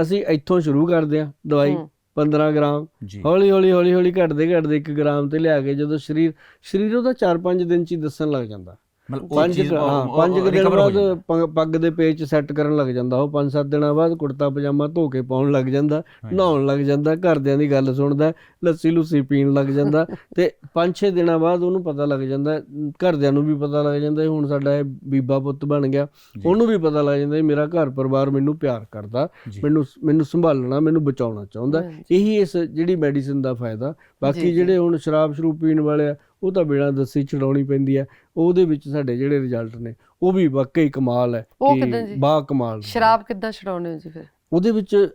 ਅਸੀਂ ਇੱਥੋਂ ਸ਼ੁਰੂ ਕਰਦੇ ਆ ਦਵਾਈ ਹੂੰ। 15 ਗ੍ਰਾਮ। ਹੌਲੀ ਹੌਲੀ ਹੌਲੀ ਹੌਲੀ ਘਟਦੇ ਘਟਦੇ 1 ਗ੍ਰਾਮ ਤੇ ਲਿਆ ਕੇ ਜਦੋਂ ਸਰੀਰ ਸਰੀਰ ਉਹਦਾ 4-5 ਦਿਨ ਚ ਹੀ ਦੱਸਣ ਲੱਗ ਜਾਂਦਾ। ਮਤਲਬ ਉਹ ਪੰਜ ਚੀਜ਼ ਹਾਂ ਪੰਜ ਕੁ ਦਿਨ ਬਾਅਦ। ਪੱਗ- ਦੇ ਪੇਚ ਸੈੱਟ ਕਰਨ ਲੱਗ ਜਾਂਦਾ ਉਹ 5-7 ਦਿਨਾਂ ਬਾਅਦ ਕੁੜਤਾ ਪਜਾਮਾ ਧੋ ਕੇ ਪਾਉਣ ਲੱਗ ਜਾਂਦਾ। ਨਹਾਉਣ ਲੱਗ ਜਾਂਦਾ ਘਰਦਿਆਂ ਦੀ ਗੱਲ ਸੁਣਦਾ ਲੱਸੀ ਲੁੱਸੀ ਪੀਣ ਲੱਗ ਜਾਂਦਾ ਤੇ 5-6 ਦਿਨਾਂ ਬਾਅਦ ਉਹਨੂੰ ਪਤਾ ਲੱਗ ਜਾਂਦਾ ਘਰਦਿਆਂ ਨੂੰ ਵੀ ਪਤਾ ਲੱਗ ਜਾਂਦਾ ਹੁਣ ਸਾਡਾ ਇਹ ਬੀਬਾ ਪੁੱਤ ਬਣ ਗਿਆ। ਉਹਨੂੰ ਵੀ ਪਤਾ ਲੱਗ ਜਾਂਦਾ ਮੇਰਾ ਘਰ ਪਰਿਵਾਰ ਮੈਨੂੰ ਪਿਆਰ ਕਰਦਾ ਜੀ। ਮੈਨੂੰ ਮੈਨੂੰ ਸੰਭਾਲਣਾ ਮੈਨੂੰ ਬਚਾਉਣਾ ਚਾਹੁੰਦਾ। ਇਹੀ ਇਸ ਜਿਹੜੀ ਮੈਡੀਸਿਨ ਦਾ ਫਾਇਦਾ ਬਾਕੀ। ਜਿਹੜੇ ਹੁਣ ਸ਼ਰਾਬ ਸ਼ਰੂਬ ਪੀਣ ਵਾਲੇ ਆ ਉਹ ਤਾਂ ਬਿਨਾਂ ਦੱਸੀ ਛਡਾਉਣੀ ਪੈਂਦੀ ਆ ਉਹਦੇ ਵਿੱਚ ਸਾਡੇ ਜਿਹੜੇ ਰਿਜ਼ਲਟ ਨੇ ਉਹ ਵੀ ਵਾਕਈ ਕਮਾਲ ਹੈ ਉਹ ਕਿੱਦਾਂ ਜੀ? ਬਾ ਕਮਾਲ। ਸ਼ਰਾਬ ਕਿੱਦਾਂ ਛਡਾਉਣੇ ਹੋ ਜੀ ਫਿਰ? ਉਹਦੇ ਵਿੱਚ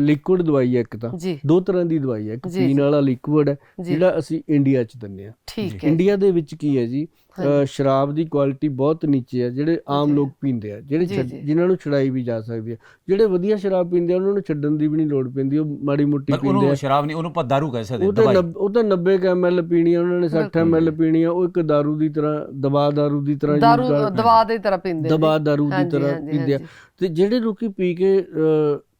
ਲਿਕੁਇਡ ਦਵਾਈ ਹੈ ਇੱਕ ਤਾਂ। ਦੋ ਤਰ੍ਹਾਂ ਦੀ ਦਵਾਈ ਹੈ। ਇੱਕ ਪੀਣ। ਵਾਲਾ ਲਿਕੁਇਡ ਹੈ ਜਿਹੜਾ ਅਸੀਂ ਇੰਡੀਆ 'ਚ ਦਿੰਦੇ ਆ ਹੈ। ਇੰਡੀਆ ਦੇ ਵਿੱਚ ਕੀ ਹੈ ਜੀ। ਸ਼ਰਾਬ ਦੀ ਕੁਆਲਿਟੀ ਬਹੁਤ ਨੀਚੇ ਹੈ ਜਿਹੜੇ ਆਮ ਲੋਕ ਪੀਂਦੇ ਆ ਜਿਹੜੇ ਜਿਨ੍ਹਾਂ ਨੂੰ ਛਡਾਈ ਵੀ ਜਾ ਸਕਦੀ ਹੈ ਜਿਹੜੇ ਵਧੀਆ ਸ਼ਰਾਬ ਪੀਂਦੇ ਆ ਉਹਨਾਂ ਨੂੰ ਛੱਡਣ ਦੀ ਵੀ ਨਹੀਂ ਲੋੜ ਪੈਂਦੀ ਉਹ ਮਾੜੀ ਮੋਟੀ ਪੀਂਦੇ ਆ। ਸ਼ਰਾਬ ਨਹੀਂ ਉਹਨੂੰ ਆਪਾਂ ਦਾਰੂ ਕਹਿ ਸਕਦੇ ਦਵਾਈ। ਉਹ ਤਾਂ 90 ਐਮਐਲ ਪੀਣੀ ਆ ਉਹਨਾਂ ਨੇ 60 ਐਮਐਲ ਪੀਣੀ ਆ ਉਹ ਇੱਕ ਦਾਰੂ ਦੀ ਤਰ੍ਹਾਂ ਦਵਾ ਦਾਰੂ ਦੀ ਤਰ੍ਹਾਂ ਦਾਰੂ ਦਵਾ ਦੇ ਤਰ੍ਹਾਂ ਪੀਂਦੇ ਦਵਾ ਦਾਰੂ ਦੀ ਤਰ੍ਹਾਂ ਪੀਂਦੇ ਆ। ਤੇ ਜਿਹੜੇ ਲੋਕੀ ਪੀ ਕੇ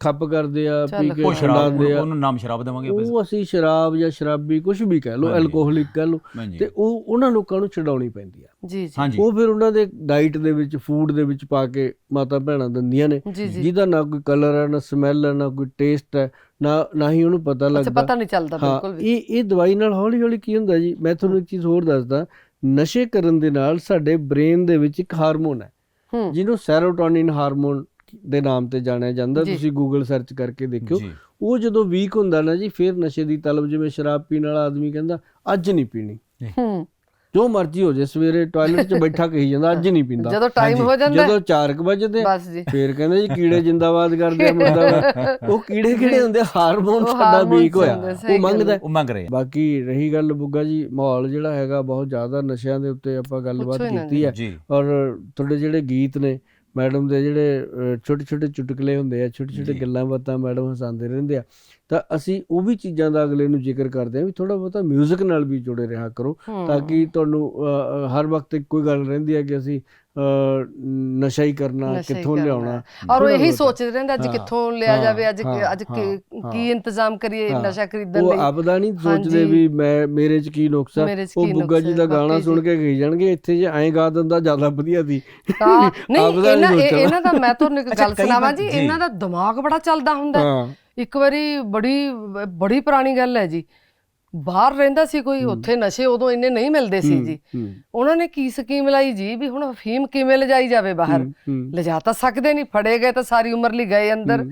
ਖੱਪ ਕਰਦੇ ਆ ਪੀ ਕੇ ਛਡਾਉਂਦੇ ਆ ਉਹਨੂੰ ਨਾਮ ਸ਼ਰਾਬ ਦੇਵਾਂਗੇ ਉਹ ਅਸੀਂ ਸ਼ਰਾਬ ਜਾਂ ਸ਼ਰਾਬੀ ਕੁਝ ਵੀ ਕਹਿ ਲਓ ਐਲਕੋਹਲਿਕ ਕਹਿ ਲਓ ਤੇ ਉਹ ਉਹਨਾਂ ਲੋਕਾਂ ਨੂੰ ਛਡਾਉਣੀ ਪਈ ਪੈਂਦੀ ਆ। ਜੀ ਜੀ। ਹਾਂਜੀ। ਉਹ ਫਿਰ ਉਹਨਾਂ ਦੇ ਡਾਈਟ ਦੇ ਵਿੱਚ ਫੂਡ ਦੇ ਵਿੱਚ ਪਾ ਕੇ ਮਾਤਾ ਭੈਣਾਂ ਦਿੰਦੀਆਂ ਨੇ। ਜਿਹਦਾ ਨਾ ਕੋਈ ਕਲਰ ਹੈ ਨਾ ਸਮੈਲ ਹੈ ਨਾ ਕੋਈ ਟੇਸਟ ਹੈ ਨਾ ਨਾ ਹੀ ਉਹਨੂੰ ਪਤਾ ਅੱਛਾ ਲੱਗਦਾ। ਪਤਾ ਨਹੀਂ ਚੱਲਦਾ ਬਿਲਕੁਲ ਵੀ। ਇਹ ਇਹ ਦਵਾਈ ਨਾਲ ਹੌਲੀ ਹੌਲੀ ਕੀ ਹੁੰਦਾ ਜੀ? ਮੈਂ ਤੁਹਾਨੂੰ ਇੱਕ ਚੀਜ਼ ਹੋਰ ਦੱਸਦਾ। ਨਸ਼ੇ ਕਰਨ ਦੇ ਨਾਲ ਸਾਡੇ ਬ੍ਰੇਨ ਦੇ ਵਿੱਚ ਇੱਕ ਹਾਰਮੋਨ ਹੈ। ਜਿਹਨੂੰ ਸੈਰੋਟੋਨਿਨ ਹਾਰਮੋਨ ਦੇ ਨਾਮ ਤੇ ਜਾਣਿਆ ਜਾਂਦਾ। ਤੁਸੀਂ ਗੂਗਲ ਸਰਚ ਕਰਕੇ ਦੇਖਿਓ। ਉਹ ਜਦੋਂ ਵੀਕ ਹੁੰਦਾ ਨਾ ਜੀ ਫਿਰ ਨਸ਼ੇ ਦੀ ਤਲਬ ਜਿਵੇਂ ਸ਼ਰਾਬ ਪੀਣ ਵਾਲਾ ਆਦਮੀ ਕਹਿੰਦਾ ਅੱਜ ਨਹੀਂ ਪੀਣੀ। ਹੂੰ। ਜੋ ਮਰਜ਼ੀ ਹੋ ਜੇ ਸਵੇਰੇ ਟਾਇਲਟ 'ਚ ਬੈਠਾ ਕਹੀ ਜਾਂਦਾ ਅੱਜ ਨਹੀਂ ਪੀਂਦਾ। ਜਦੋਂ ਟਾਈਮ ਹੋ ਜਾਂਦਾ। ਜਦੋਂ 4 ਵਜੇ ਆ, ਬਸ ਜੀ। ਫੇਰ ਕਹਿੰਦੇ ਜੀ ਕੀੜੇ ਜਿੰਦਾਬਾਦ ਕਰਦੇ ਆ ਮੁਰਦਾਬਾਦ। ਉਹ ਕੀੜੇ ਕਿਹੜੇ ਹੁੰਦੇ ਆ? ਹਾਰਮੋਨ ਸਾਡਾ ਵੀਕ ਹੋਇਆ। ਉਹ ਮੰਗਦਾ। ਉਹ ਮੰਗ ਰਹੇ। ਬਾਕੀ ਰਹੀ ਗੱਲ ਬੁੱਗਾ ਜੀ ਮਾਹੌਲ ਜਿਹੜਾ ਹੈਗਾ ਬਹੁਤ ਜ਼ਿਆਦਾ ਨਸ਼ਿਆਂ ਦੇ ਉੱਤੇ ਆਪਾਂ ਗੱਲਬਾਤ ਕੀਤੀ ਹੈ। ਔਰ ਤੁਹਾਡੇ ਜਿਹੜੇ ਗੀਤ ਨੇ ਮੈਡਮ ਦੇ ਜਿਹੜੇ ਛੋਟੇ ਛੋਟੇ ਚੁਟਕਲੇ ਹੁੰਦੇ ਆ ਛੋਟੇ ਛੋਟੇ। ਗੱਲਾਂ ਬਾਤਾਂ ਮੈਡਮ ਹਸਾਉਂਦੇ ਰਹਿੰਦੇ ਆ। ਤਾਂ ਅਸੀਂ ਉਹ ਵੀ ਚੀਜ਼ਾਂ ਦਾ ਅਗਲੇ ਨੂੰ ਜ਼ਿਕਰ ਕਰਦੇ ਆ ਵੀ ਥੋੜਾ ਬਹੁਤਾ 뮤직 ਨਾਲ ਵੀ ਜੁੜੇ ਰਿਹਾ ਕਰੋ। ਤਾਂ ਕਿ ਤੁਹਾਨੂੰ ਹਰ ਵਕਤ ਹੀ ਗੱਲ ਰਹਿੰਦੀ ਹੈ ਕਿ ਅਸੀਂ ਨਸ਼ਾ ਹੀ ਕਰਨਾ ਕਿੱਥੋਂ। ਲਿਆਉਣਾ ਔਰ ਉਹ ਇਹੀ। ਸੋਚਦੇ ਰਹਿੰਦੇ ਅੱਜ ਕਿੱਥੋਂ ਲਿਆ ਜਾਵੇ ਅੱਜ ਅੱਜ ਕੀ ਇੰਤਜ਼ਾਮ ਕਰੀਏ। ਨਸ਼ਾ ਖਰੀਦਣ ਉਹ ਲਈ ਆਪਦਾ ਨਹੀਂ ਸੋਚਦੇ। ਵੀ ਮੈਂ ਮੇਰੇ 'ਚ ਕੀ ਨੁਕਸ ਉਹ ਬੁੱਗਾ ਜੀ ਦਾ ਗਾਣਾ ਸੁਣ। ਕੇ ਗਈ ਜਾਣਗੇ ਇੱਥੇ ਜੇ ਐਂ ਗਾ ਦਿੰਦਾ ਜ਼ਿਆਦਾ ਵਧੀਆ ਸੀ ਨਹੀਂ ਇਹਨਾਂ। ਇਹਨਾਂ ਦਾ ਮੈਂ ਤੁਹਾਨੂੰ ਇੱਕ ਗੱਲ ਸੁਣਾਵਾਂ ਜੀ। ਇਹਨਾਂ ਦਾ ਦਿਮਾਗ ਬੜਾ ਚੱਲਦਾ ਹੁੰਦਾ ਇੱਕ ਵਾਰੀ ਬੜੀ ਬੜੀ ਪੁਰਾਣੀ ਗੱਲ ਹੈ ਜੀ ਬਾਹਰ ਰਹਿੰਦਾ ਸੀ ਕੋਈ ਉੱਥੇ ਨਸ਼ੇ ਉਦੋਂ ਇੰਨੇ ਨਹੀਂ ਮਿਲਦੇ ਸੀ ਜੀ। ਉਹਨਾਂ ਨੇ ਕੀ ਸਕੀਮ ਲਾਈ ਜੀ ਵੀ ਹੁਣ ਅਫੀਮ ਕਿਵੇਂ ਲਿਜਾਈ ਜਾਵੇ ਬਾਹਰ? ਲਿਜਾ ਤਾਂ ਸਕਦੇ ਨਹੀਂ ਫੜੇ ਗਏ ਤਾਂ ਸਾਰੀ ਉਮਰ ਲਈ ਗਏ ਅੰਦਰ।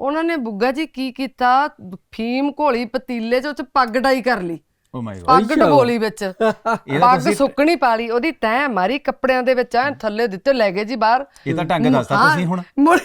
ਉਹਨਾਂ ਨੇ ਬੁੱਗਾ ਜੀ ਕੀ ਕੀਤਾ? ਫੀਮ ਘੋਲੀ ਪਤੀਲੇ 'ਚ ਉਹ 'ਚ ਪੱਗ ਡਾਈ ਕਰ ਲਈ। ਓ ਮਾਈ ਗॉड ਪੱਗ। ਡਬੋਲੀ ਵਿੱਚ। ਪੱਗ ਸੁੱਕਣੀ ਪਾਲੀ ਉਹਦੀ ਤੈਂ ਮਾਰੀ ਕੱਪੜਿਆਂ ਦੇ ਵਿੱਚ ਐ ਥੱਲੇ ਦਿੱਤੇ ਲੈ ਗਏ ਜੀ ਬਾਹਰ। ਇਹ ਤਾਂ ਢੰਗ ਦੱਸਤਾ ਹਾਂ, ਤੁਸੀਂ ਹੁਣ। ਮੁੜ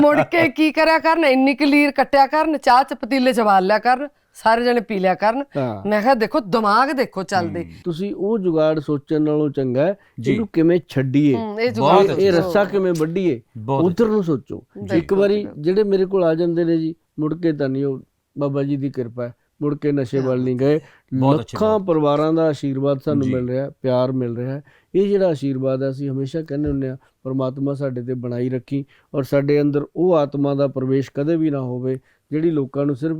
ਮੁੜ ਕੇ ਕੀ ਕਰਿਆ ਕਰਨ? ਇੰਨੀ ਕਲੀਰ ਕੱਟਿਆ ਕਰਨ ਚਾਹ ਚ ਪਤੀਲੇ ਚ ਵਾਲ ਲਿਆ ਕਰਨ। ਸਾਰੇ ਜਣੇ ਪੀ ਲਿਆ ਕਰਨ। ਹਾਂ। ਮੈਂ ਕਿਹਾ ਦੇਖੋ ਦਿਮਾਗ ਦੇਖੋ ਚੱਲਦੇ। ਤੁਸੀਂ ਉਹ ਜੁਗਾੜ ਸੋਚਣ ਨਾਲੋਂ ਚੰਗਾ ਹੈ ਜੀ। ਇਹਨੂੰ ਕਿਵੇਂ ਛੱਡੀਏ। ਹੂੰ, ਇਹ ਬਹੁਤ ਜੁਗਾੜ ਇਹ ਰੱਸਾ ਕਿਵੇਂ ਵੱਢੀਏ। ਬਹੁਤ ਉਧਰ ਨੂੰ ਸੋਚੋ। ਇੱਕ ਵਾਰੀ ਜਿਹੜੇ ਮੇਰੇ ਕੋਲ ਆ ਜਾਂਦੇ ਨੇ ਜੀ ਮੁੜ ਕੇ ਤਾਂ ਨਹੀਂ ਉਹ ਬਾਬਾ ਜੀ ਦੀ ਕਿਰਪਾ ਹੈ। ਮੁੜ ਕੇ ਨਸ਼ੇ ਵੱਲ ਨਹੀਂ ਗਏ। ਬਹੁਤ ਅੱਛੀ ਲੱਖਾਂ ਪਰਿਵਾਰਾਂ ਦਾ ਆਸ਼ੀਰਵਾਦ ਸਾਨੂੰ ਜੀ। ਮਿਲ ਰਿਹਾ ਪਿਆਰ ਮਿਲ ਰਿਹਾ ਹੈ। ਇਹ ਜਿਹੜਾ ਆਸ਼ੀਰਵਾਦ ਹੈ ਅਸੀਂ ਹਮੇਸ਼ਾ ਕਹਿੰਦੇ ਹੁੰਦੇ ਆ ਪਰਮਾਤਮਾ ਸਾਡੇ ਤੇ ਬਣਾਈ ਰੱਖੀ ਔਰ ਸਾਡੇ ਅੰਦਰ ਉਹ ਆਤਮਾ ਦਾ ਪ੍ਰਵੇਸ਼ ਕਦੇ ਵੀ ਨਾ ਹੋਵੇ। ਜਿਹੜੀ ਲੋਕਾਂ ਨੂੰ ਸਿਰਫ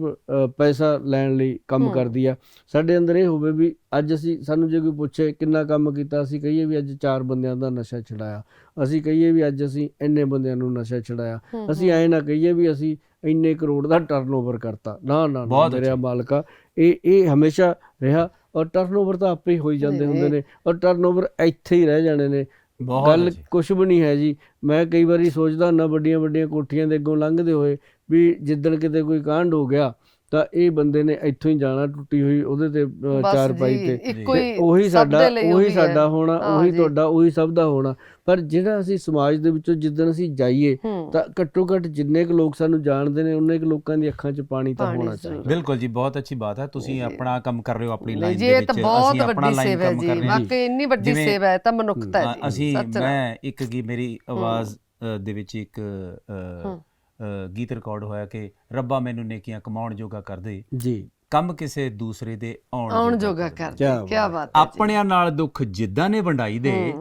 ਪੈਸਾ ਲੈਣ ਲਈ ਕੰਮ। ਕਰਦੀ ਆ। ਸਾਡੇ ਅੰਦਰ ਇਹ ਹੋਵੇ ਵੀ ਅੱਜ ਅਸੀਂ ਸਾਨੂੰ ਜੇ ਕੋਈ ਪੁੱਛੇ ਕਿੰਨਾ ਕੰਮ ਕੀਤਾ ਅਸੀਂ ਕਹੀਏ ਵੀ ਅੱਜ ਚਾਰ ਬੰਦਿਆਂ ਦਾ ਨਸ਼ਾ ਛਡਾਇਆ। ਅਸੀਂ ਕਹੀਏ ਵੀ ਅੱਜ ਅਸੀਂ ਇੰਨੇ ਬੰਦਿਆਂ ਨੂੰ ਨਸ਼ਾ ਛਡਾਇਆ। ਅਸੀਂ ਐਂ ਨਾ ਕਹੀਏ ਵੀ ਅਸੀਂ ਇੰਨੇ ਕਰੋੜ ਦਾ ਟਰਨਓਵਰ ਕਰਤਾ। ਨਾ ਨਾ ਨਾ ਬਹੁਤ ਮੇਰੇ ਮਾਲਕਾ ਇਹ ਇਹ ਹਮੇਸ਼ਾ ਰਿਹਾ ਔਰ ਟਰਨਓਵਰ ਤਾਂ ਆਪੇ ਹੀ ਹੋਈ ਜਾਂਦੇ ਹੁੰਦੇ ਨੇ ਔਰ ਟਰਨਓਵਰ ਇੱਥੇ ਹੀ ਰਹਿ ਜਾਣੇ ਨੇ। ਬਹੁਤ ਗੱਲ। ਕੁਝ ਵੀ ਨਹੀਂ ਹੈ ਜੀ। ਮੈਂ ਕਈ ਵਾਰੀ ਸੋਚਦਾ ਹੁੰਦਾ ਵੱਡੀਆਂ ਵੱਡੀਆਂ ਕੋਠੀਆਂ ਦੇ ਅੱਗੋਂ ਲੰਘਦੇ ਹੋਏ ਵੀ ਜਿੱਦਣ ਕਿਤੇ ਕੋਈ ਕਾਂਡ ਹੋ ਗਿਆ ਤਾਂ ਇਹ ਬੰਦੇ ਨੇ ਇੱਥੋਂ ਹੀ ਜਾਣਾ ਟੁੱਟੀ ਹੋਈ ਉਹਦੇ ਤੇ ਚਾਰ ਪਾਈ ਤੇ। ਉਹੀ ਸਾਡਾ ਉਹੀ। ਸਾਡਾ ਹੋਣਾ ਉਹੀ। ਤੁਹਾਡਾ ਉਹੀ ਸਭ ਦਾ ਹੋਣਾ। ਪਰ ਜਿਹੜਾ ਅਸੀਂ ਸਮਾਜ ਦੇ ਵਿੱਚੋਂ ਜਿੱਦਣ ਅਸੀਂ ਜਾਈਏ ਤਾਂ ਘੱਟੋ ਘੱਟ ਜਿੰਨੇ ਕੁ ਲੋਕ ਸਾਨੂੰ ਜਾਣਦੇ ਨੇ ਉਹਨੇ ਕੁ ਲੋਕਾਂ ਦੀ ਅੱਖਾਂ 'ਚ ਪਾਣੀ ਤਾਂ ਹੋਣਾ। ਚਾਹੀਦਾ। ਬਿਲਕੁਲ ਜੀ ਬਹੁਤ ਅੱਛੀ ਬਾਤ ਹੈ। ਤੁਸੀਂ ਆਪਣਾ ਕੰਮ ਕਰ ਰਹੇ ਹੋ ਆਪਣੀ ਲਾਈਨ ਜੀ ਦੇ ਇਹ ਵਿੱਚ। ਤਾਂ ਬਹੁਤ ਅਸੀਂ ਆਪਣਾ ਵੱਡੀ ਲਾਈਨ ਸੇਵਾ ਹੈ ਕੰਮ ਜੀ ਕਰ ਰਹੇ ਹਾਂ। ਵਾਕਈ ਇੰਨੀ ਵੱਡੀ ਸੇਵਾ ਹੈ ਤਾਂ ਮਨੁੱਖਤਾ ਹੈ ਜੀ ਅਸੀਂ। ਮੈਂ ਇੱਕ ਕੀ ਮੇਰੀ ਆਵਾਜ਼ ਦੇ ਵਿੱਚ ਇੱਕ ਗੀਤ ਰਿਕਾਰਡ ਹੋਇਆ ਕਿ ਰੱਬਾ ਮੈਨੂੰ ਨੇਕੀਆਂ ਕਮਾਉਣ ਜੋਗਾ ਕਰ ਦੇ ਜੀ। ਕੰਮ ਕਿਸੇ ਦੂਸਰੇ ਦੇ ਆਉਣ ਆਉਣ ਜੋਗਾ ਕਰ ਦੇ। ਕੀ ਬਾਤ ਹੈ। ਆਪਣਿਆਂ ਨਾਲ ਦੁੱਖ ਜਿੱਦਾਂ ਨੇ ਵੰਡਾਈ ਦੇ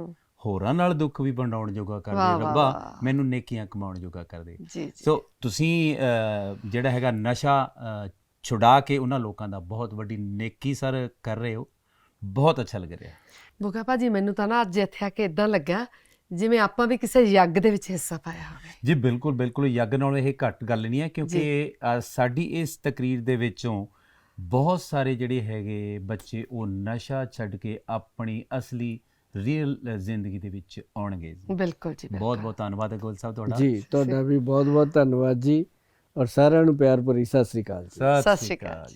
ਹੋਰਾਂ ਨਾਲ ਦੁੱਖ ਵੀ ਵੰਡਾਉਣ ਜੋਗਾ ਕਰ ਦੇ ਰੱਬਾ। ਮੈਨੂੰ ਨੇਕੀਆਂ ਕਮਾਉਣ ਜੋਗਾ ਕਰ ਦੇ ਸੋ ਤੁਸੀਂ ਜਿਹੜਾ ਹੈਗਾ ਨਸ਼ਾ ਛੁਡਾ ਕੇ ਉਹਨਾਂ ਲੋਕਾਂ ਦਾ ਬਹੁਤ ਵੱਡੀ ਨੇਕੀ ਸਰ ਕਰ ਰਹੇ ਹੋ। ਬਹੁਤ ਅੱਛਾ ਲੱਗ ਰਿਹਾ। ਬੁਗਾ ਭਾਜੀ ਮੈਨੂੰ ਤਾਂ ਨਾ ਅੱਜ ਇੱਥੇ ਆ ਕੇ ਇਦਾਂ ਲੱਗਾ ਜਿਵੇਂ ਆਪਾਂ ਵੀ ਕਿਸੇ ਯੱਗ ਦੇ ਵਿੱਚ ਹਿੱਸਾ ਪਾਇਆ ਹੋਵੇ। ਜੀ ਬਿਲਕੁਲ ਬਿਲਕੁਲ। ਯੱਗ ਨਾਲ ਇਹ ਘੱਟ ਗੱਲ ਨਹੀਂ ਹੈ ਕਿਉਂਕਿ ਸਾਡੀ ਇਸ ਤਕਰੀਰ ਦੇ ਵਿੱਚੋਂ ਬਹੁਤ ਸਾਰੇ ਜਿਹੜੇ ਹੈਗੇ ਬੱਚੇ ਉਹ ਨਸ਼ਾ ਛੱਡ ਕੇ ਆਪਣੀ ਅਸਲੀ ਰੀਅਲ ਜ਼ਿੰਦਗੀ ਦੇ ਵਿੱਚ ਆਉਣਗੇ ਜੀ। ਬਿਲਕੁਲ ਜੀ ਬਹੁਤ ਬਹੁਤ ਧੰਨਵਾਦ ਹੈ ਗੋਲ ਸਾਹਿਬ ਤੁਹਾਡਾ। ਜੀ ਤੁਹਾਡਾ ਵੀ ਬਹੁਤ ਬਹੁਤ ਧੰਨਵਾਦ ਜੀ। ਔਰ ਸਾਰਿਆਂ ਨੂੰ ਪਿਆਰ ਭਰੀ ਸਤਿ ਸ੍ਰੀ ਅਕਾਲ ਜੀ। ਸਤਿ ਸ਼੍ਰੀ ਅਕਾਲ